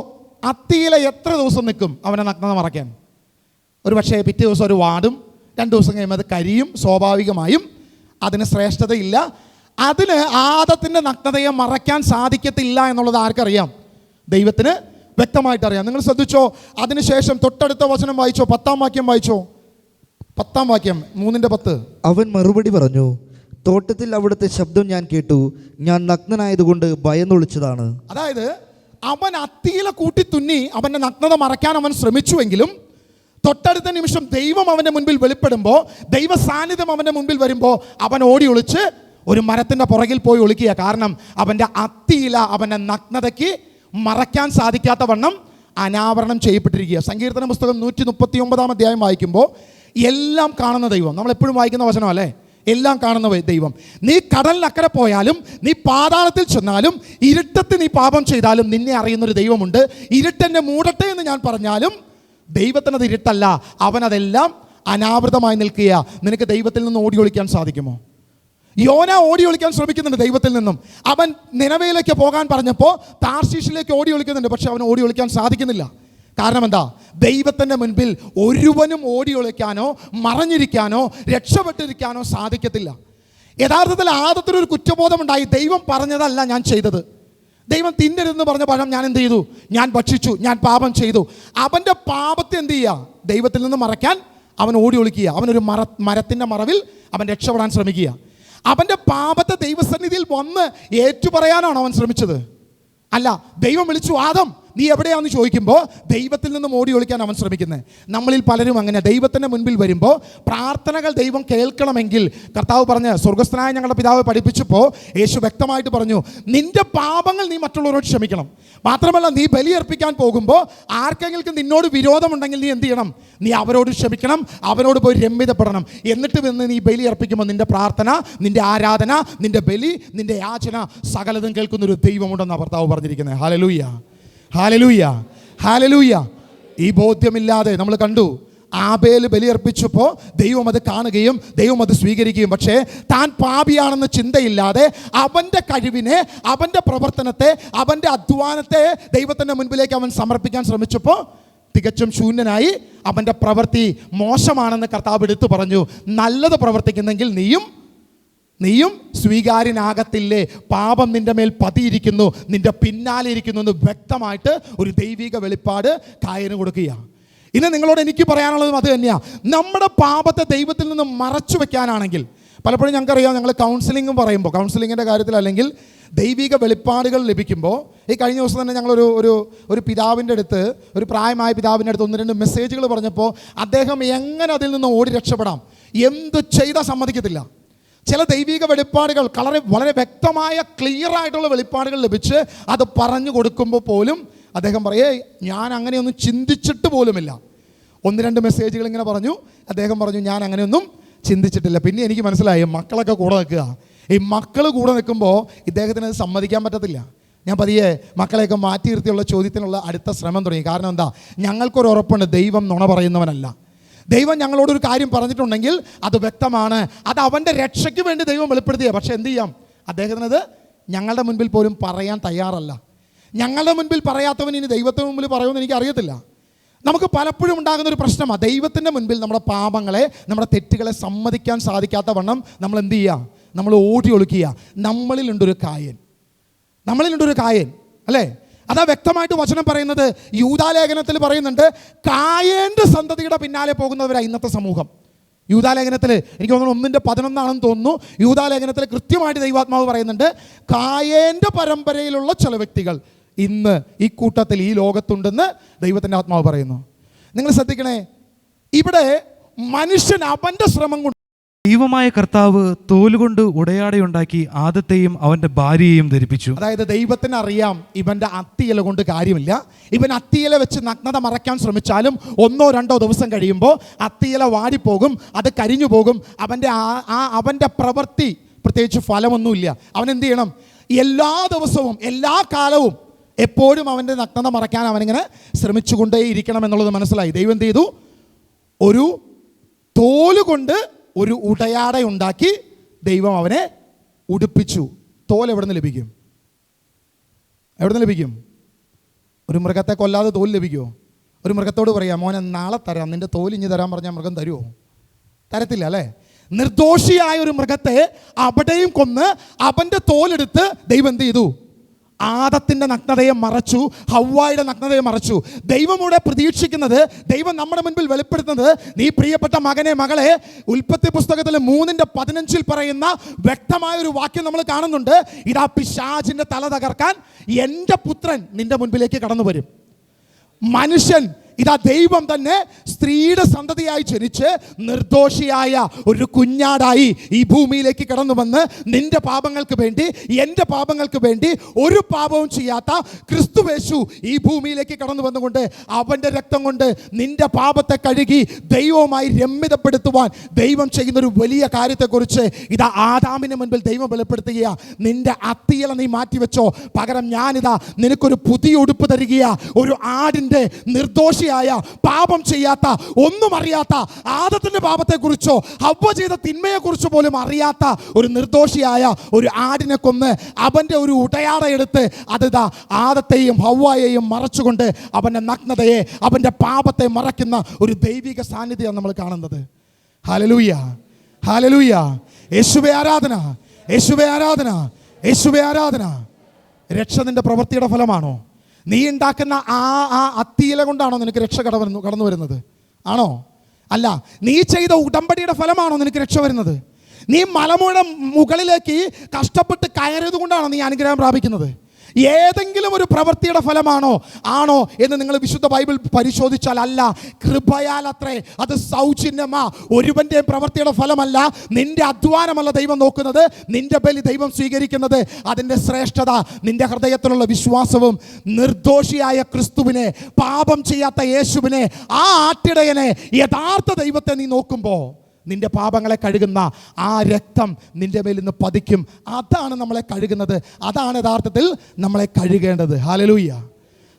അത്തിയില എത്ര ദിവസം നിൽക്കും അവനെ നഗ്നത മറയ്ക്കാൻ? ഒരു പക്ഷേ പിറ്റേ ദിവസം ഒരു വാടും രണ്ട് ദിവസം കഴിയുമ്പോൾ അത് കരിയും സ്വാഭാവികമായും അതിന് ശ്രേഷ്ഠതയില്ല. അതിന് ആദത്തിന്റെ നഗ്നതയെ മറയ്ക്കാൻ സാധിക്കത്തില്ല എന്നുള്ളത് ആർക്കറിയാം? ദൈവത്തിന് വ്യക്തമായിട്ട് അറിയാം നിങ്ങൾ ശ്രദ്ധിച്ചോ? അതിനുശേഷം തൊട്ടടുത്ത വചനം വായിച്ചോ? പത്താം വാക്യം വായിച്ചോ? പത്താം വാക്യം മൂന്നിന്റെ പത്ത്. അവൻ മറുപടി പറഞ്ഞു തോട്ടത്തിൽ അവിടുത്തെ ശബ്ദം ഞാൻ കേട്ടു. ഞാൻ നഗ്നനായതുകൊണ്ട് ഭയന്നൊളിച്ചതാണ്. അതായത് അവൻ അത്തിയില കൂട്ടി തുന്നി അവന്റെ നഗ്നത മറയ്ക്കാൻ അവൻ ശ്രമിച്ചുവെങ്കിലും തൊട്ടടുത്ത നിമിഷം ദൈവം അവന്റെ മുൻപിൽ വെളിപ്പെടുമ്പോൾ ദൈവ സാന്നിധ്യം അവന്റെ മുൻപിൽ വരുമ്പോൾ അവൻ ഓടി ഒളിച്ച് ഒരു മരത്തിന്റെ പുറകിൽ പോയി ഒളിക്കുക. കാരണം അവന്റെ അത്തിയില അവന്റെ നഗ്നതയ്ക്ക് മറയ്ക്കാൻ സാധിക്കാത്ത വണ്ണം അനാവരണം ചെയ്യപ്പെട്ടിരിക്കുക. സങ്കീർത്തന പുസ്തകം നൂറ്റി മുപ്പത്തി ഒമ്പതാം അധ്യായം വായിക്കുമ്പോൾ എല്ലാം കാണുന്ന ദൈവം. നമ്മൾ എപ്പോഴും വായിക്കുന്ന വചനം അല്ലേ? എല്ലാം കാണുന്ന ദൈവം. നീ കടലിനക്കരെ പോയാലും നീ പാതാളത്തിൽ ചെന്നാലും ഇരുട്ടത്ത് നീ പാപം ചെയ്താലും നിന്നെ അറിയുന്നൊരു ദൈവമുണ്ട്. ഇരുട്ടെന്നെ മൂടട്ടെ എന്ന് ഞാൻ പറഞ്ഞാലും ദൈവത്തിനത് ഇരുട്ടല്ല. അവനതെല്ലാം അനാവൃതമായി നിൽക്കുക നിനക്ക് ദൈവത്തിൽ നിന്ന് ഓടി ഒളിക്കാൻ സാധിക്കുമോ? യോന ഓടി ഒളിക്കാൻ ശ്രമിക്കുന്നുണ്ട് ദൈവത്തിൽ നിന്നും. അവൻ നിലവയിലേക്ക് പോകാൻ പറഞ്ഞപ്പോൾ താർശീഷിലേക്ക് ഓടി ഒളിക്കുന്നുണ്ട് പക്ഷെ അവൻ ഓടി ഒളിക്കാൻ സാധിക്കുന്നില്ല. കാരണം എന്താ? ദൈവത്തിന്റെ മുൻപിൽ ഒരുവനും ഓടി ഒളിക്കാനോ മറഞ്ഞിരിക്കാനോ രക്ഷപ്പെട്ടിരിക്കാനോ സാധിക്കത്തില്ല. യഥാർത്ഥത്തിൽ ആദത്തിനൊരു കുറ്റബോധമുണ്ടായി. ദൈവം പറഞ്ഞതല്ല ഞാൻ ചെയ്തത്. ദൈവം തിന്നരുതെന്ന് പറഞ്ഞ പഴം ഞാൻ എന്ത് ചെയ്തു? ഞാൻ ഭക്ഷിച്ചു ഞാൻ പാപം ചെയ്തു. അവന്റെ പാപത്തെ എന്ത് ചെയ്യുക ദൈവത്തിൽ നിന്ന് മറയ്ക്കാൻ അവൻ ഓടി ഒളിക്കുക. അവനൊരു മര മരത്തിന്റെ മറവിൽ അവൻ രക്ഷപ്പെടാൻ ശ്രമിക്കുക. അവന്റെ പാപത്തെ ദൈവസന്നിധിയിൽ വന്ന് ഏറ്റുപറയാനാണ് അവൻ ശ്രമിച്ചത്. അല്ല ദൈവം വിളിച്ചു ആദം നീ എവിടെയാണെന്ന് ചോദിക്കുമ്പോൾ ദൈവത്തിൽ നിന്നും ഓടി ഒളിക്കാൻ അവൻ ശ്രമിക്കുന്നത് നമ്മളിൽ പലരും അങ്ങനെ ദൈവത്തിന്റെ മുൻപിൽ വരുമ്പോൾ പ്രാർത്ഥനകൾ ദൈവം കേൾക്കണമെങ്കിൽ കർത്താവ് പറഞ്ഞ് സ്വർഗസ്ഥനായ ഞങ്ങളുടെ പിതാവ് പഠിപ്പിച്ചപ്പോൾ യേശു വ്യക്തമായിട്ട് പറഞ്ഞു നിന്റെ പാപങ്ങൾ നീ മറ്റുള്ളവരോട് ക്ഷമിക്കണം. മാത്രമല്ല നീ ബലിയർപ്പിക്കാൻ പോകുമ്പോൾ ആർക്കെങ്കിലും നിന്നോട് വിരോധമുണ്ടെങ്കിൽ നീ എന്ത് ചെയ്യണം? നീ അവരോട് ക്ഷമിക്കണം അവരോട് പോയി രമ്യതപ്പെടണം. എന്നിട്ട് വന്ന് നീ ബലി അർപ്പിക്കുമ്പോൾ നിന്റെ പ്രാർത്ഥന നിന്റെ ആരാധന നിന്റെ ബലി നിന്റെ യാചന സകലതും കേൾക്കുന്നൊരു ദൈവമുണ്ടെന്ന് ഭർത്താവ് പറഞ്ഞിരിക്കുന്നത് ഹാലലൂയ ഹാലലൂയ ഹാലലൂയ. ഈ ബോധ്യമില്ലാതെ നമ്മൾ കണ്ടു ആബേൽ ബലിയർപ്പിച്ചപ്പോൾ ദൈവം അത് കാണുകയും ദൈവം അത് സ്വീകരിക്കുകയും. പക്ഷേ താൻ പാപിയാണെന്ന ചിന്തയില്ലാതെ അവന്റെ കഴിവിനെ അവന്റെ പ്രവർത്തനത്തെ അവന്റെ അധ്വാനത്തെ ദൈവത്തിന്റെ മുൻപിലേക്ക് അവൻ സമർപ്പിക്കാൻ ശ്രമിച്ചപ്പോൾ തികച്ചും ശൂന്യനായി അവന്റെ പ്രവൃത്തി മോശമാണെന്ന് കർത്താവ് എടുത്തു പറഞ്ഞു. നല്ലത് പ്രവർത്തിക്കുന്നെങ്കിൽ നീയും നീയും സ്വീകാര്യനാകത്തില്ലേ? പാപം നിന്റെ മേൽ പതിയിരിക്കുന്നു. നിന്റെ പിന്നാലെ ഇരിക്കുന്നു എന്ന് വ്യക്തമായിട്ട് ഒരു ദൈവിക വെളിപ്പാട് കായന് കൊടുക്കുക ഇന്ന് നിങ്ങളോട് എനിക്ക് പറയാനുള്ളതും അത് തന്നെയാണ് നമ്മുടെ പാപത്തെ ദൈവത്തിൽ നിന്ന് മറച്ചു വെക്കാനാണെങ്കിൽ പലപ്പോഴും ഞങ്ങൾക്കറിയാം ഞങ്ങൾ കൗൺസിലിംഗും പറയുമ്പോൾ കൗൺസിലിങ്ങിന്റെ കാര്യത്തിൽ അല്ലെങ്കിൽ ദൈവിക വെളിപ്പാടുകൾ ലഭിക്കുമ്പോൾ ഈ കഴിഞ്ഞ ദിവസം തന്നെ ഞങ്ങളൊരു ഒരു ഒരു പിതാവിന്റെ അടുത്ത് ഒരു പ്രായമായ പിതാവിന്റെ അടുത്ത് ഒന്ന് രണ്ട് മെസ്സേജുകൾ പറഞ്ഞപ്പോൾ അദ്ദേഹം എങ്ങനെ അതിൽ നിന്ന് ഓടി രക്ഷപ്പെടാം? എന്ത് ചെയ്താൽ സമ്മതിക്കത്തില്ല. ചില ദൈവിക വെളിപ്പാടുകൾ വളരെ വളരെ വ്യക്തമായ ക്ലിയർ ആയിട്ടുള്ള വെളിപ്പാടുകൾ ലഭിച്ച് അത് പറഞ്ഞു കൊടുക്കുമ്പോൾ പോലും അദ്ദേഹം പറയേ ഞാൻ അങ്ങനെയൊന്നും ചിന്തിച്ചിട്ട് പോലുമില്ല. ഒന്ന് രണ്ട് മെസ്സേജുകൾ ഇങ്ങനെ പറഞ്ഞു. അദ്ദേഹം പറഞ്ഞു ഞാൻ അങ്ങനെയൊന്നും ചിന്തിച്ചിട്ടില്ല. പിന്നെ എനിക്ക് മനസ്സിലായി മക്കളൊക്കെ കൂടെ നിൽക്കുക. ഈ മക്കൾ കൂടെ നിൽക്കുമ്പോൾ ഇദ്ദേഹത്തിന് അത് സമ്മതിക്കാൻ പറ്റത്തില്ല. ഞാൻ പതിയെ മക്കളെയൊക്കെ മാറ്റി നിർത്തിയുള്ള ചോദ്യത്തിനുള്ള അടുത്ത ശ്രമം തുടങ്ങി. കാരണം എന്താ? ഞങ്ങൾക്കൊരു ഉറപ്പുണ്ട് ദൈവം നുണ പറയുന്നവനല്ല. ദൈവം ഞങ്ങളോടൊരു കാര്യം പറഞ്ഞിട്ടുണ്ടെങ്കിൽ അത് വ്യക്തമാണ്. അത് അവന്റെ രക്ഷയ്ക്ക് വേണ്ടി ദൈവം വെളിപ്പെടുത്തിയ പക്ഷെ എന്ത് ചെയ്യാം? അദ്ദേഹത്തിനത് ഞങ്ങളുടെ മുൻപിൽ പോലും പറയാൻ തയ്യാറല്ല. ഞങ്ങളുടെ മുൻപിൽ പറയാത്തവൻ ഇനി ദൈവത്തിന് മുമ്പിൽ പറയുമെന്ന് എനിക്ക് അറിയത്തില്ല. നമുക്ക് പലപ്പോഴും ഉണ്ടാകുന്ന ഒരു പ്രശ്നമാണ് ദൈവത്തിന്റെ മുൻപിൽ നമ്മുടെ പാപങ്ങളെ നമ്മുടെ തെറ്റുകളെ സമ്മതിക്കാൻ സാധിക്കാത്ത വണ്ണം നമ്മൾ എന്ത് ചെയ്യുക നമ്മൾ ഓടി ഒളിക്കുക. നമ്മളിലുണ്ടൊരു കായൻ. നമ്മളിലുണ്ടൊരു കായൻ. അല്ലേ? അതാ വ്യക്തമായിട്ട് വചനം പറയുന്നത്. യൂതാലേഖനത്തിൽ പറയുന്നുണ്ട് കായേന്റെ സന്തതിയുടെ പിന്നാലെ പോകുന്നവരാണ് ഇന്നത്തെ സമൂഹം. യൂതാലേഖനത്തിൽ എനിക്ക് തോന്നുന്നു ഒന്നിന്റെ പതിനൊന്നാണെന്ന് തോന്നുന്നു. യൂതാലേഖനത്തിൽ കൃത്യമായിട്ട് ദൈവാത്മാവ് പറയുന്നുണ്ട് കായേന്റെ പരമ്പരയിലുള്ള ചില വ്യക്തികൾ ഇന്ന് ഈ കൂട്ടത്തിൽ ഈ ലോകത്തുണ്ടെന്ന് ദൈവത്തിന്റെ ആത്മാവ് പറയുന്നു. നിങ്ങൾ ശ്രദ്ധിക്കണേ ഇവിടെ മനുഷ്യൻ അവന്റെ ശ്രമം കൊണ്ട് ദൈവമായ കർത്താവ് തോലുകൊണ്ട് ഉടയാടയുണ്ടാക്കി ആദത്തെയും അവന്റെ ഭാര്യയെയും ധരിപ്പിച്ചു. അതായത് ദൈവത്തിന് അറിയാം ഇവന്റെ അത്തിയില കൊണ്ട് കാര്യമില്ല. ഇവൻ അത്തിയില വെച്ച് നഗ്നത മറയ്ക്കാൻ ശ്രമിച്ചാലും ഒന്നോ രണ്ടോ ദിവസം കഴിയുമ്പോൾ അത്തിയില വാടിപ്പോകും അത് കരിഞ്ഞു പോകും. അവന്റെ ആ അവന്റെ പ്രവൃത്തി പ്രത്യേകിച്ച് ഫലമൊന്നുമില്ല. അവൻ എന്ത് ചെയ്യണം? എല്ലാ ദിവസവും എല്ലാ കാലവും എപ്പോഴും അവന്റെ നഗ്നത മറയ്ക്കാൻ അവനിങ്ങനെ ശ്രമിച്ചുകൊണ്ടേയിരിക്കണം എന്നുള്ളത് മനസ്സിലായി. ദൈവം എന്ത് ചെയ്തു? ഒരു തോൽ കൊണ്ട് ഒരു ഉടയാട ഉണ്ടാക്കി ദൈവം അവനെ ഉടുപ്പിച്ചു. തോൽ എവിടെ നിന്ന് ലഭിക്കും? എവിടെ നിന്ന് ലഭിക്കും? ഒരു മൃഗത്തെ കൊല്ലാതെ തോൽ ലഭിക്കുമോ ഒരു മൃഗത്തോട് പറയാം മോനെ നാളെ തരാം. നിന്റെ തോൽ ഇഞ്ഞ് തരാൻ പറഞ്ഞാൽ മൃഗം തരുമോ തരത്തില്ല അല്ലേ? നിർദോഷിയായ ഒരു മൃഗത്തെ അവിടെയും കൊന്ന് അവന്റെ തോലെടുത്ത് ദൈവം എന്ത് ചെയ്തു? ആദത്തിന്റെ നഗ്നതയെ മറച്ചു ഹവ്വായുടെ നഗ്നതയെ മറച്ചു. ദൈവമൂടെ പ്രതീക്ഷിക്കുന്നത് ദൈവം നമ്മുടെ മുൻപിൽ വെളിപ്പെടുത്തുന്നത് നീ പ്രിയപ്പെട്ട മകനെ മകളെ ഉൽപ്പത്തി പുസ്തകത്തിൽ മൂന്നിന്റെ പതിനഞ്ചിൽ പറയുന്ന വ്യക്തമായ ഒരു വാക്യം നമ്മൾ കാണുന്നുണ്ട്. ഇതാ പിശാജിന്റെ തല തകർക്കാൻ എന്റെ പുത്രൻ നിന്റെ മുൻപിലേക്ക് കടന്നു വരും മനുഷ്യൻ ഇതാ ദൈവം തന്നെ സ്ത്രീയുടെ സന്തതിയായി ജനിച്ച് നിർദോഷിയായ ഒരു കുഞ്ഞാടായി ഈ ഭൂമിയിലേക്ക് കടന്നു വന്ന് നിന്റെ പാപങ്ങൾക്ക് വേണ്ടി എന്റെ പാപങ്ങൾക്ക് വേണ്ടി ഒരു പാപവും ചെയ്യാത്ത ക്രിസ്തുവേശു ഈ ഭൂമിയിലേക്ക് കടന്നു വന്നുകൊണ്ട് അവന്റെ രക്തം കൊണ്ട് നിന്റെ പാപത്തെ കഴുകി ദൈവവുമായി രമ്യതപ്പെടുത്തുവാൻ ദൈവം ചെയ്യുന്ന ഒരു വലിയ കാര്യത്തെക്കുറിച്ച് ഇതാ ആദാമിന് മുൻപിൽ ദൈവം വെളിപ്പെടുത്തുകയാ. നിന്റെ അത്തിയല നീ മാറ്റിവെച്ചോ. പകരം ഞാനിതാ നിനക്കൊരു പുതിയ ഉടുപ്പ് തരികയാ. ഒരു ആടിന്റെ നിർദോഷിയായ പാപം ചെയ്യാത്ത ഒന്നും അറിയാത്ത ആദത്തിന്റെ പാപത്തെക്കുറിച്ചോ ഹവ്വ ചെയ്ത തിന്മയെക്കുറിച്ചോ പോലും അറിയാത്ത ഒരു നിർദോഷിയായ ഒരു ആടിനെ കൊന്ന് അവന്റെ ഒരു ഉടയാടയെടുത്ത് അതിതാ ആദത്തെയും ഹവ്വായെയും മറച്ചുകൊണ്ട് അവന്റെ നഗ്നതയെ അവന്റെ പാപത്തെ മറയ്ക്കുന്ന ഒരു ദൈവിക സാന്നിധ്യമാണ് നമ്മൾ കാണുന്നത്. ഹലലൂയ ഹലലൂയ യേശുവെ ആരാധന. യേശുവെ ആരാധന. യേശുവെ ആരാധന. രക്ഷ നിന്റെ പ്രവൃത്തിയുടെ ഫലമാണോ? നീ ഉണ്ടാക്കുന്ന ആ ആ അത്തിയില കൊണ്ടാണോ നിനക്ക് രക്ഷ കടന്നു കടന്നു വരുന്നത്? ആണോ? അല്ല നീ ചെയ്ത ഉടമ്പടിയുടെ ഫലമാണോ നിനക്ക് രക്ഷ വരുന്നത്? നീ മലമുഴ മുകളിലേക്ക് കഷ്ടപ്പെട്ട് കയറിയത് കൊണ്ടാണോ നീ അനുഗ്രഹം പ്രാപിക്കുന്നത്? ഏതെങ്കിലും ഒരു പ്രവൃത്തിയുടെ ഫലമാണോ ആണോ എന്ന് നിങ്ങൾ വിശുദ്ധ ബൈബിൾ പരിശോധിച്ചാൽ അല്ല. കൃപയാൽ അത്രേ അത് സൗജന്യമാ. ഒരുവന്റെ പ്രവൃത്തിയുടെ ഫലമല്ല. നിന്റെ അധ്വാനമല്ല ദൈവം നോക്കുന്നത്. നിന്റെ ബലി ദൈവം സ്വീകരിക്കുന്നത്. അതിന്റെ ശ്രേഷ്ഠത നിന്റെ ഹൃദയത്തിലുള്ള വിശ്വാസവും നിർദോഷിയായ ക്രിസ്തുവിനെ പാപം ചെയ്യാത്ത യേശുവിനെ ആ ആട്ടിടയനെ യഥാർത്ഥ ദൈവത്തെ നീ നോക്കുമ്പോൾ നിന്റെ പാപങ്ങളെ കഴുകുന്ന ആ രക്തം നിന്റെ മേൽ നിന്ന് പതിക്കും. അതാണ് നമ്മളെ കഴുകുന്നത്. അതാണ് യഥാർത്ഥത്തിൽ നമ്മളെ കഴുകേണ്ടത്. ഹാലലൂയ്യ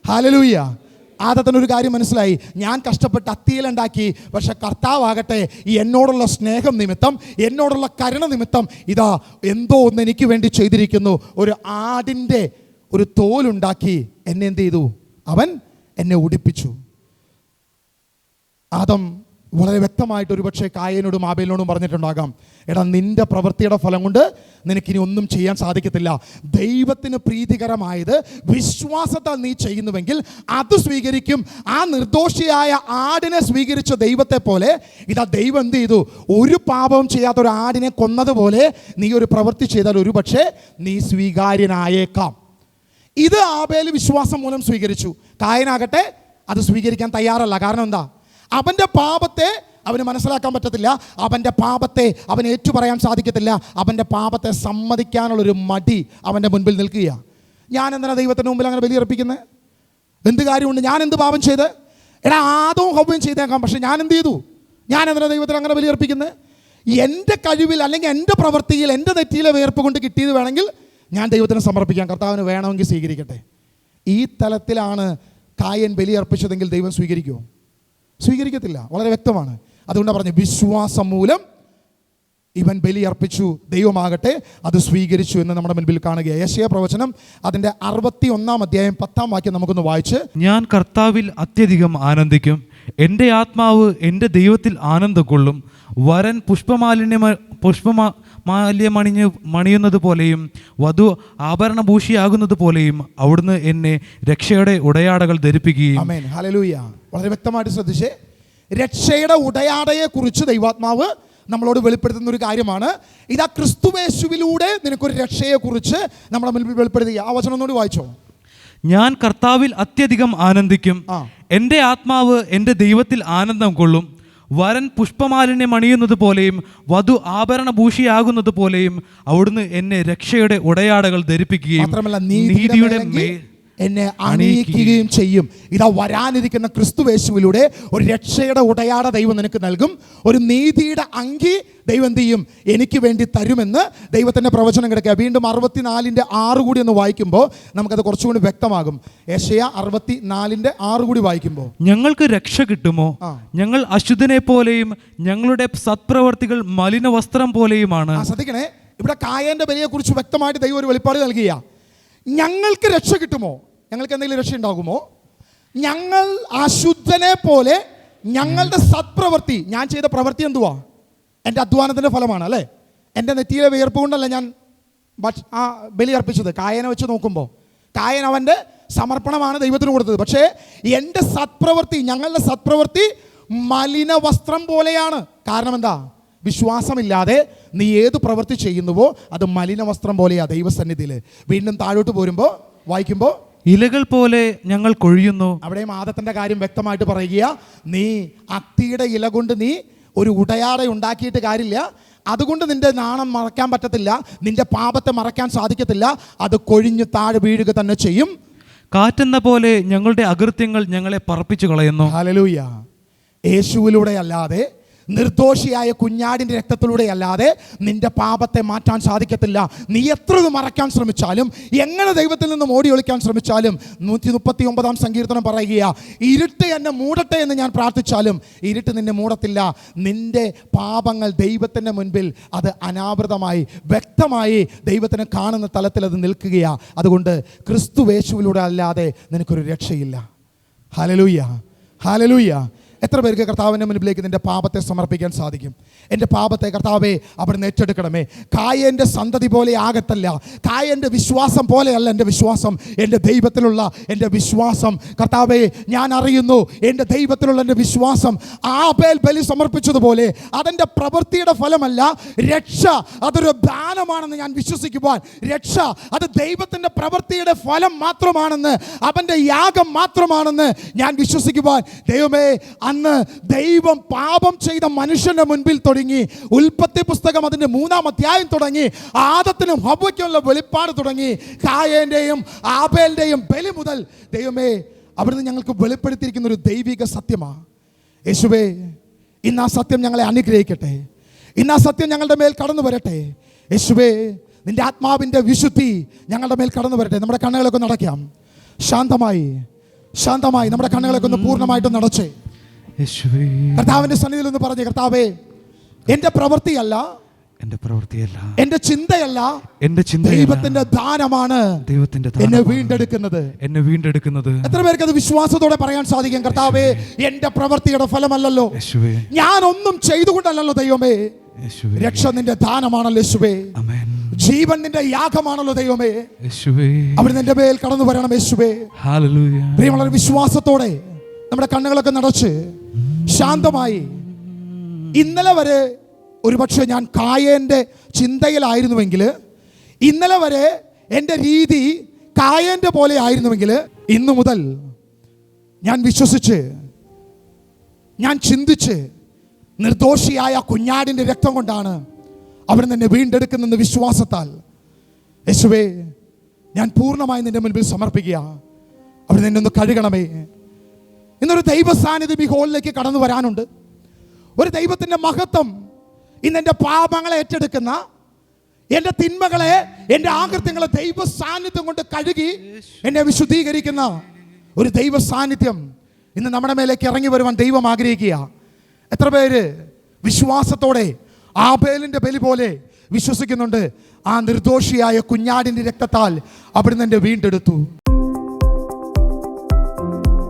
ഹാലലൂയ്യ ആദത്തിനൊരു കാര്യം മനസ്സിലായി. ഞാൻ കഷ്ടപ്പെട്ട് അത്തിയിലുണ്ടാക്കി പക്ഷെ കർത്താവാകട്ടെ ഈ എന്നോടുള്ള സ്നേഹം നിമിത്തം എന്നോടുള്ള കരുണ നിമിത്തം ഇതാ എന്തോ ഒന്ന് എനിക്ക് വേണ്ടി ചെയ്തിരിക്കുന്നു. ഒരു ആടിന്റെ ഒരു തോലുണ്ടാക്കി എന്നെ എന്ത് ചെയ്തു? അവൻ എന്നെ ഉടിപ്പിച്ചു ആദം വളരെ വ്യക്തമായിട്ട് ഒരുപക്ഷെ കായനോടും ആബേലിനോടും പറഞ്ഞിട്ടുണ്ടാകാം. എടാ നിന്റെ പ്രവൃത്തിയുടെ ഫലം കൊണ്ട് നിനക്കിനി ഒന്നും ചെയ്യാൻ സാധിക്കത്തില്ല. ദൈവത്തിന് പ്രീതികരമായത് വിശ്വാസത്താൽ നീ ചെയ്യുന്നുവെങ്കിൽ അത് സ്വീകരിക്കും. ആ നിർദോഷിയായ ആടിനെ സ്വീകരിച്ച ദൈവത്തെ പോലെ ഇതാ ദൈവം എന്ത് ചെയ്തു? ഒരു പാപവും ചെയ്യാത്ത ഒരു ആടിനെ കൊന്നതുപോലെ നീ ഒരു പ്രവൃത്തി ചെയ്താൽ ഒരു പക്ഷേ നീ സ്വീകാര്യനായേക്കാം. ഇത് ആബേൽ വിശ്വാസം മൂലം സ്വീകരിച്ചു. കായനാകട്ടെ അത് സ്വീകരിക്കാൻ തയ്യാറല്ല. കാരണം എന്താ? അവന്റെ പാപത്തെ അവന് മനസ്സിലാക്കാൻ പറ്റത്തില്ല. അവന്റെ പാപത്തെ അവൻ ഏറ്റുപറയാൻ സാധിക്കത്തില്ല. അവന്റെ പാപത്തെ സമ്മതിക്കാനുള്ളൊരു മടി അവന്റെ മുൻപിൽ നിൽക്കുക ഞാൻ എന്തിനാ ദൈവത്തിന്റെ മുമ്പിൽ അങ്ങനെ ബലിയർപ്പിക്കുന്നത് എന്ത് കാര്യമുണ്ട്? ഞാൻ എന്ത് പാപം ചെയ്ത്? എടാ ആദവും ഹൗവയും ചെയ്തേക്കാം. പക്ഷെ ഞാൻ എന്ത് ചെയ്തു? ഞാൻ എന്തിനാ ദൈവത്തിന് അങ്ങനെ ബലിയർപ്പിക്കുന്നത് എന്റെ കഴിവിൽ അല്ലെങ്കിൽ എന്റെ പ്രവൃത്തിയിൽ എന്റെ നെറ്റിയിലെ വേർപ്പ് കൊണ്ട് കിട്ടിയത് വേണമെങ്കിൽ ഞാൻ ദൈവത്തിന് സമർപ്പിക്കാം. കർത്താവിന് വേണമെങ്കിൽ സ്വീകരിക്കട്ടെ. ഈ തലത്തിലാണ് കായൻ ബലിയർപ്പിച്ചതെങ്കിൽ ദൈവം സ്വീകരിക്കുമോ സ്വീകരിക്കത്തില്ല. വളരെ വ്യക്തമാണ്. അതുകൊണ്ടാണ് പറഞ്ഞു വിശ്വാസം മൂലം ഇവൻ ബലി അർപ്പിച്ചു ദൈവമാകട്ടെ അത് സ്വീകരിച്ചു എന്ന് നമ്മുടെ മുൻപിൽ കാണുക യേശയ പ്രവചനം അതിന്റെ അറുപത്തി ഒന്നാം അധ്യായം പത്താം വാക്യം നമുക്കൊന്ന് വായിച്ച്. ഞാൻ കർത്താവിൽ അത്യധികം ആനന്ദിക്കും. എന്റെ ആത്മാവ് എന്റെ ദൈവത്തിൽ ആനന്ദം കൊള്ളും. വരൻ പുഷ്പമാലിന്യ പുഷ്പമാ മാല്യമണിഞ്ഞ് മണിയുന്നത് പോലെയും വധു ആഭരണഭൂഷിയാകുന്നത് പോലെയും അവിടുന്ന് എന്നെ രക്ഷയുടെ ഉടയാടകൾ ധരിപ്പിക്കുകയും വളരെ വ്യക്തമായിട്ട് ശ്രദ്ധിച്ചേ. രക്ഷയുടെ ഉടയാടയെ കുറിച്ച് ദൈവാത്മാവ് നമ്മളോട് വെളിപ്പെടുത്തുന്ന ഒരു കാര്യമാണ്. ഇതാ ക്രിസ്തുവേശുവിലൂടെ നിനക്കൊരു രക്ഷയെക്കുറിച്ച് നമ്മളെ മുൻപിൽ വെളിപ്പെടുത്തി ആ വചനം ഒന്നുകൂടി വായിച്ചോ. ഞാൻ കർത്താവിൽ അത്യധികം ആനന്ദിക്കും. എന്റെ ആത്മാവ് എന്റെ ദൈവത്തിൽ ആനന്ദം കൊള്ളും. വരൻ പുഷ്പമാലിന്യം അണിയുന്നത് പോലെയും വധു ആഭരണഭൂഷിയാകുന്നത് പോലെയും അവിടുന്ന് എന്നെ രക്ഷയുടെ ഉടയാടകൾ ധരിപ്പിക്കുകയും നീതിയുടെ മേൽ എന്നെ അണിയിക്കുകയും ചെയ്യും. ഇതാ വരാനിരിക്കുന്ന ക്രിസ്തുവേശുവിലൂടെ ഒരു രക്ഷയുടെ ഉടയാട ദൈവം നിനക്ക് നൽകും. ഒരു നീതിയുടെ അങ്കി ദൈവം എന്ത് ചെയ്യും? എനിക്ക് വേണ്ടി തരുമെന്ന് ദൈവത്തിന്റെ പ്രവചനം കിടക്കുക. വീണ്ടും അറുപത്തിനാലിന്റെ ആറ് കൂടി ഒന്ന് വായിക്കുമ്പോൾ നമുക്കത് കുറച്ചുകൂടി വ്യക്തമാകും. ഏഷ്യ അറുപത്തി നാലിന്റെ ആറ് കൂടി വായിക്കുമ്പോൾ. ഞങ്ങൾക്ക് രക്ഷ കിട്ടുമോ? ഞങ്ങൾ അശുദ്ധനെ പോലെയും ഞങ്ങളുടെ സത്പ്രവർത്തികൾ മലിന വസ്ത്രം പോലെയുമാണ് ശ്രദ്ധിക്കണേ. ഇവിടെ കായന്റെ ബലിയെക്കുറിച്ച് വ്യക്തമായിട്ട് ദൈവം ഒരു വെളിപ്പാട് നൽകിയ. ഞങ്ങൾക്ക് രക്ഷ കിട്ടുമോ? ഞങ്ങൾക്ക് എന്തെങ്കിലും രക്ഷ ഉണ്ടാകുമോ? ഞങ്ങൾ അശുദ്ധനെ പോലെ ഞങ്ങളുടെ സത്പ്രവൃത്തി ഞാൻ ചെയ്ത പ്രവൃത്തി എന്തുവാ? എന്റെ അധ്വാനത്തിന്റെ ഫലമാണ് അല്ലേ? എന്റെ നെറ്റിയിലെ വിയർപ്പ് കൊണ്ടല്ല ഞാൻ ഭക്ഷ ആ ബലി അർപ്പിച്ചത്. കായനെ വെച്ച് നോക്കുമ്പോൾ കായൻ അവന്റെ സമർപ്പണമാണ് ദൈവത്തിന് കൊടുത്തത്. പക്ഷേ എന്റെ സത്പ്രവൃത്തി ഞങ്ങളുടെ സത്പ്രവൃത്തി മലിന വസ്ത്രം പോലെയാണ്. കാരണം എന്താ? വിശ്വാസമില്ലാതെ നീ ഏത് പ്രവൃത്തി ചെയ്യുന്നുവോ അത് മലിന വസ്ത്രം പോലെയാ ദൈവസന്നിധിയിൽ വീണ്ടും താഴോട്ട് പോരുമ്പോൾ വായിക്കുമ്പോൾ ഇലകൾ പോലെ ഞങ്ങൾ കൊഴിയുന്നു. അവിടെ ആദത്തിന്റെ കാര്യം വ്യക്തമായിട്ട് പറയുക നീ അത്തിയുടെ ഇല കൊണ്ട് നീ ഒരു ഉടയാട ഉണ്ടാക്കിയിട്ട് കാര്യമില്ല. അതുകൊണ്ട് നിന്റെ നാണം മറക്കാൻ പറ്റത്തില്ല നിന്റെ പാപത്തെ മറക്കാൻ സാധിക്കത്തില്ല. അത് കൊഴിഞ്ഞ് താഴെ വീഴുക തന്നെ ചെയ്യും. കാറ്റെന്ന പോലെ ഞങ്ങളുടെ അകൃത്യങ്ങൾ ഞങ്ങളെ പറപ്പിച്ചു കളയുന്നു. ഹലലൂയ യേശുവിലൂടെ അല്ലാതെ നിർദോഷിയായ കുഞ്ഞാടിന്റെ രക്തത്തിലൂടെ അല്ലാതെ നിന്റെ പാപത്തെ മാറ്റാൻ സാധിക്കത്തില്ല. നീ എത്ര ഇത് മറക്കാൻ ശ്രമിച്ചാലും എങ്ങനെ ദൈവത്തിൽ നിന്നും ഓടി ഒളിക്കാൻ ശ്രമിച്ചാലും നൂറ്റി മുപ്പത്തി ഒമ്പതാം സങ്കീർത്തനം പറയുക ഇരുട്ട് എന്നെ മൂടട്ടെ എന്ന് ഞാൻ പ്രാർത്ഥിച്ചാലും ഇരുട്ട് നിന്നെ മൂടത്തില്ല. നിന്റെ പാപങ്ങൾ ദൈവത്തിന്റെ മുൻപിൽ അത് അനാവൃതമായി വ്യക്തമായി ദൈവത്തിന് കാണുന്ന തലത്തിൽ അത് നിൽക്കുകയാ. അതുകൊണ്ട് ക്രിസ്തു വേശുവിലൂടെ അല്ലാതെ നിനക്കൊരു രക്ഷയില്ല. ഹലലൂയ ഹലലൂയ എത്ര പേർക്ക് കർത്താവിന്റെ മുൻപിലേക്ക് നിന്റെ പാപത്തെ സമർപ്പിക്കാൻ സാധിക്കും? എന്റെ പാപത്തെ കർത്താവേ അവിടുന്ന് ഏറ്റെടുക്കണമേ. കായന്റെ സന്തതി പോലെ ആകത്തല്ല. കായന്റെ വിശ്വാസം പോലെയല്ല എന്റെ വിശ്വാസം. എന്റെ ദൈവത്തിലുള്ള എന്റെ വിശ്വാസം. കർത്താവേ ഞാൻ അറിയുന്നു എന്റെ ദൈവത്തിലുള്ള എന്റെ വിശ്വാസം ആബേൽ ബലി സമർപ്പിച്ചതുപോലെ അതെന്റെ പ്രവൃത്തിയുടെ ഫലമല്ല. രക്ഷ അതൊരു ദാനമാണെന്ന് ഞാൻ വിശ്വസിക്കുവാൻ. രക്ഷ അത് ദൈവത്തിന്റെ പ്രവൃത്തിയുടെ ഫലം മാത്രമാണെന്ന് അവന്റെ യാഗം മാത്രമാണെന്ന് ഞാൻ വിശ്വസിക്കുവാൻ. ദൈവമേ അന്ന് ദൈവം പാപം ചെയ്ത മനുഷ്യന്റെ മുൻപിൽ തുടങ്ങി ഉൽപ്പത്തി പുസ്തകം അതിന്റെ മൂന്നാം അധ്യായം തുടങ്ങി ആദത്തിനും ഹബയ്ക്കുമുള്ള വെളിപ്പാട് തുടങ്ങി കായേന്റെയും ആബേലിന്റെയും ബലി മുതൽ ദൈവമേ അവിടുന്ന് ഞങ്ങൾക്ക് വെളിപ്പെടുത്തിയിരിക്കുന്ന ഒരു ദൈവിക സത്യമാണ് യേശുവേ ഇന്ന് ആ സത്യം ഞങ്ങളെ അനുഗ്രഹിക്കട്ടെ. ഇന്ന് ആ സത്യം ഞങ്ങളുടെ മേൽ കടന്നു വരട്ടെ. യേശുവേ നിന്റെ ആത്മാവിന്റെ വിശുദ്ധി ഞങ്ങളുടെ മേൽ കടന്നു വരട്ടെ. നമ്മുടെ കണ്ണുകളൊക്കെ നടക്കാം ശാന്തമായി ശാന്തമായി നമ്മുടെ കണ്ണുകളൊക്കെ ഒന്ന് പൂർണമായിട്ടും നടച്ചേ യേശുവേ. കർത്താവിന്റെ സന്നിധിയിൽ ഒന്ന് പറഞ്ഞു കർത്താവേ എന്റെ പ്രവൃത്തിയല്ല എന്റെ പ്രവൃത്തിയല്ല. എന്റെ ചിന്തയല്ല എന്റെ ചിന്ത ദൈവത്തിന്റെ ദാനമാണ് ദൈവത്തിന്റെ എന്നെ വീണ്ടെടുക്കുന്നത്. എന്നെ വീണ്ടെടുക്കുന്നത്. എത്ര പേർക്ക് അത് വിശ്വാസത്തോടെ പറയാൻ സാധിക്കും? കർത്താവേ എന്റെ പ്രവൃത്തിയുടെ ഫലമല്ലല്ലോ. ഞാൻ ഒന്നും ചെയ്തുകൊണ്ടല്ലല്ലോ ദൈവമേ. രക്ഷ നിന്റെ ദാനമാണല്ലോ യേശുവേ. ആമേൻ. ജീവൻ നിന്റെ യാഗമാണല്ലോ ദൈവമേ. യേശുവേ. അവർ നിന്റെ മേൽ കടന്നു വരണം യേശുവേ. പ്രിയമുള്ള വിശ്വാസത്തോടെ നമ്മുടെ കണ്ണുകളൊക്കെ നടച്ച് ശാന്തമായി. ഇന്നലെ വരെ ഒരുപക്ഷെ ഞാൻ കായേന്റെ ചിന്തയിലായിരുന്നുവെങ്കിൽ ഇന്നലെ വരെ എന്റെ രീതി കായേന്റെ പോലെ ആയിരുന്നുവെങ്കിൽ ഇന്നു മുതൽ ഞാൻ വിശ്വസിച്ച് ഞാൻ ചിന്തിച്ച് നിർദോഷിയായ കുഞ്ഞാടിന്റെ രക്തം കൊണ്ടാണ് അവിടെ എന്നെ വീണ്ടെടുക്കുന്ന വിശ്വാസത്താൽ യേശുവേ ഞാൻ പൂർണമായി നിന്റെ മുൻപിൽ സമർപ്പിക്കുക. അവിടെ നിന്നെ ഒന്ന് കഴുകണമേ. ഇന്നൊരു ദൈവ സാന്നിധ്യം ഈ ഹോളിലേക്ക് കടന്നു വരാനുണ്ട്. ഒരു ദൈവത്തിന്റെ മഹത്വം ഇന്ന് എന്റെ പാപങ്ങളെ ഏറ്റെടുക്കുന്ന എന്റെ തിന്മകളെ എന്റെ ആകൃത്യങ്ങളെ ദൈവ സാന്നിധ്യം കൊണ്ട് കഴുകി എന്നെ വിശുദ്ധീകരിക്കുന്ന ഒരു ദൈവ സാന്നിധ്യം ഇന്ന് നമ്മുടെ മേലേക്ക് ഇറങ്ങി വരുവാൻ ദൈവം ആഗ്രഹിക്കുക. എത്ര പേര് വിശ്വാസത്തോടെ ആബേലിന്റെ ബലി പോലെ വിശ്വസിക്കുന്നുണ്ട്. ആ നിർദോഷിയായ കുഞ്ഞാടിന്റെ രക്തത്താൽ അവിടുന്ന് എന്റെ വീണ്ടെടുത്തു.